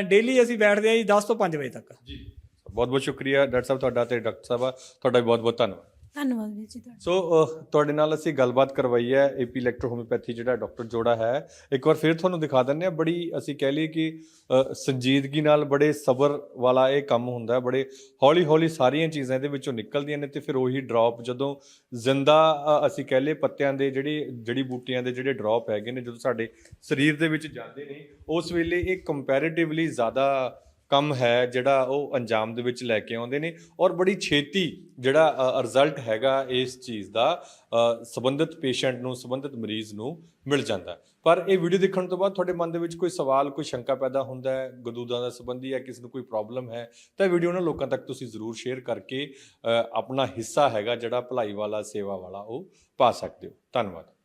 Speaker 2: ਡੇਲੀ ਅਸੀਂ ਬੈਠਦੇ ਆ ਜੀ 10 ਤੋਂ 5 ਵਜੇ ਤੱਕ।
Speaker 1: ਜੀ। ਬਹੁਤ ਬਹੁਤ ਸ਼ੁਕਰੀਆ ਡਾਕਟਰ ਸਾਹਿਬ, ਤੁਹਾਡਾ ਤੇ ਡਾਕਟਰ ਸਾਹਿਬ ਤੁਹਾਡਾ ਵੀ ਬਹੁਤ ਬਹੁਤ ਧੰਨਵਾਦ।
Speaker 3: ਧੰਨਵਾਦ ਵੀਰ ਜੀ ਤੁਹਾਡਾ।
Speaker 1: ਸੋ ਅਹ, ਤੁਹਾਡੇ ਨਾਲ ਅਸੀਂ ਗੱਲਬਾਤ ਕਰਵਾਈ ਹੈ ਏਪੀ ਇਲੈਕਟ੍ਰੋ ਹੋਮਿਓਪੈਥੀ ਜਿਹੜਾ ਡਾਕਟਰ ਜੋੜਾ ਹੈ। ਇੱਕ ਵਾਰ ਫਿਰ ਤੁਹਾਨੂੰ ਦਿਖਾ ਦਿੰਦੇ ਆ ਬੜੀ ਅਸੀਂ ਕਹਿ ਲਈਏ ਕਿ ਅਹ, ਸੰਜੀਦਗੀ ਨਾਲ ਬੜੇ ਸਬਰ ਵਾਲਾ ਇਹ ਕੰਮ ਹੁੰਦਾ ਹੈ। ਬੜੇ ਹੌਲੀ ਹੌਲੀ ਸਾਰੀਆਂ ਚੀਜ਼ਾਂ ਇਹਦੇ ਵਿੱਚੋਂ ਨਿਕਲਦੀਆਂ ਨੇ ਤੇ ਫਿਰ ਉਹੀ ਡ੍ਰੌਪ ਜਦੋਂ ਜ਼ਿੰਦਾ ਅ, ਅਸੀਂ ਕਹਿ ਲਈਏ ਪੱਤਿਆਂ ਦੇ ਜਿਹੜੇ ਜੜੀ ਬੂਟੀਆਂ ਦੇ ਜਿਹੜੇ ਡ੍ਰੌਪ ਹੈਗੇ ਨੇ ਜਦੋਂ ਸਾਡੇ ਸਰੀਰ ਦੇ ਵਿੱਚ ਜਾਂਦੇ ਨੇ ਉਸ ਵੇਲੇ ਇਹ ਕੰਪੈਰੀਟਿਵਲੀ ਜ਼ਿਆਦਾ ਕੰਮ ਹੈ ਜਿਹੜਾ ਉਹ ਅੰਜਾਮ ਦੇ ਵਿੱਚ ਲੈ ਕੇ ਆਉਂਦੇ ਨੇ ਔਰ ਬੜੀ ਛੇਤੀ ਜਿਹੜਾ ਰਿਜ਼ਲਟ ਹੈਗਾ ਇਸ ਚੀਜ਼ ਦਾ ਸੰਬੰਧਿਤ ਪੇਸ਼ੈਂਟ ਨੂੰ, ਸੰਬੰਧਿਤ ਮਰੀਜ਼ ਨੂੰ ਮਿਲ ਜਾਂਦਾ। ਪਰ ਇਹ ਵੀਡੀਓ ਦੇਖਣ ਤੋਂ ਬਾਅਦ ਤੁਹਾਡੇ ਮਨ ਦੇ ਵਿੱਚ ਕੋਈ ਸਵਾਲ, ਕੋਈ ਸ਼ੰਕਾ ਪੈਦਾ ਹੁੰਦਾ ਹੈ, ਗਦੂਦਾਂ ਦਾ ਸੰਬੰਧੀ ਜਾਂ ਕਿਸੇ ਨੂੰ ਕੋਈ ਪ੍ਰੋਬਲਮ ਹੈ, ਤਾਂ ਵੀਡੀਓ ਨਾ ਲੋਕਾਂ ਤੱਕ ਤੁਸੀਂ ਜ਼ਰੂਰ ਸ਼ੇਅਰ ਕਰਕੇ ਆਪਣਾ ਹਿੱਸਾ ਹੈਗਾ ਜਿਹੜਾ ਭਲਾਈ ਵਾਲਾ, ਸੇਵਾ ਵਾਲਾ ਉਹ ਪਾ ਸਕਦੇ ਹੋ। ਧੰਨਵਾਦ।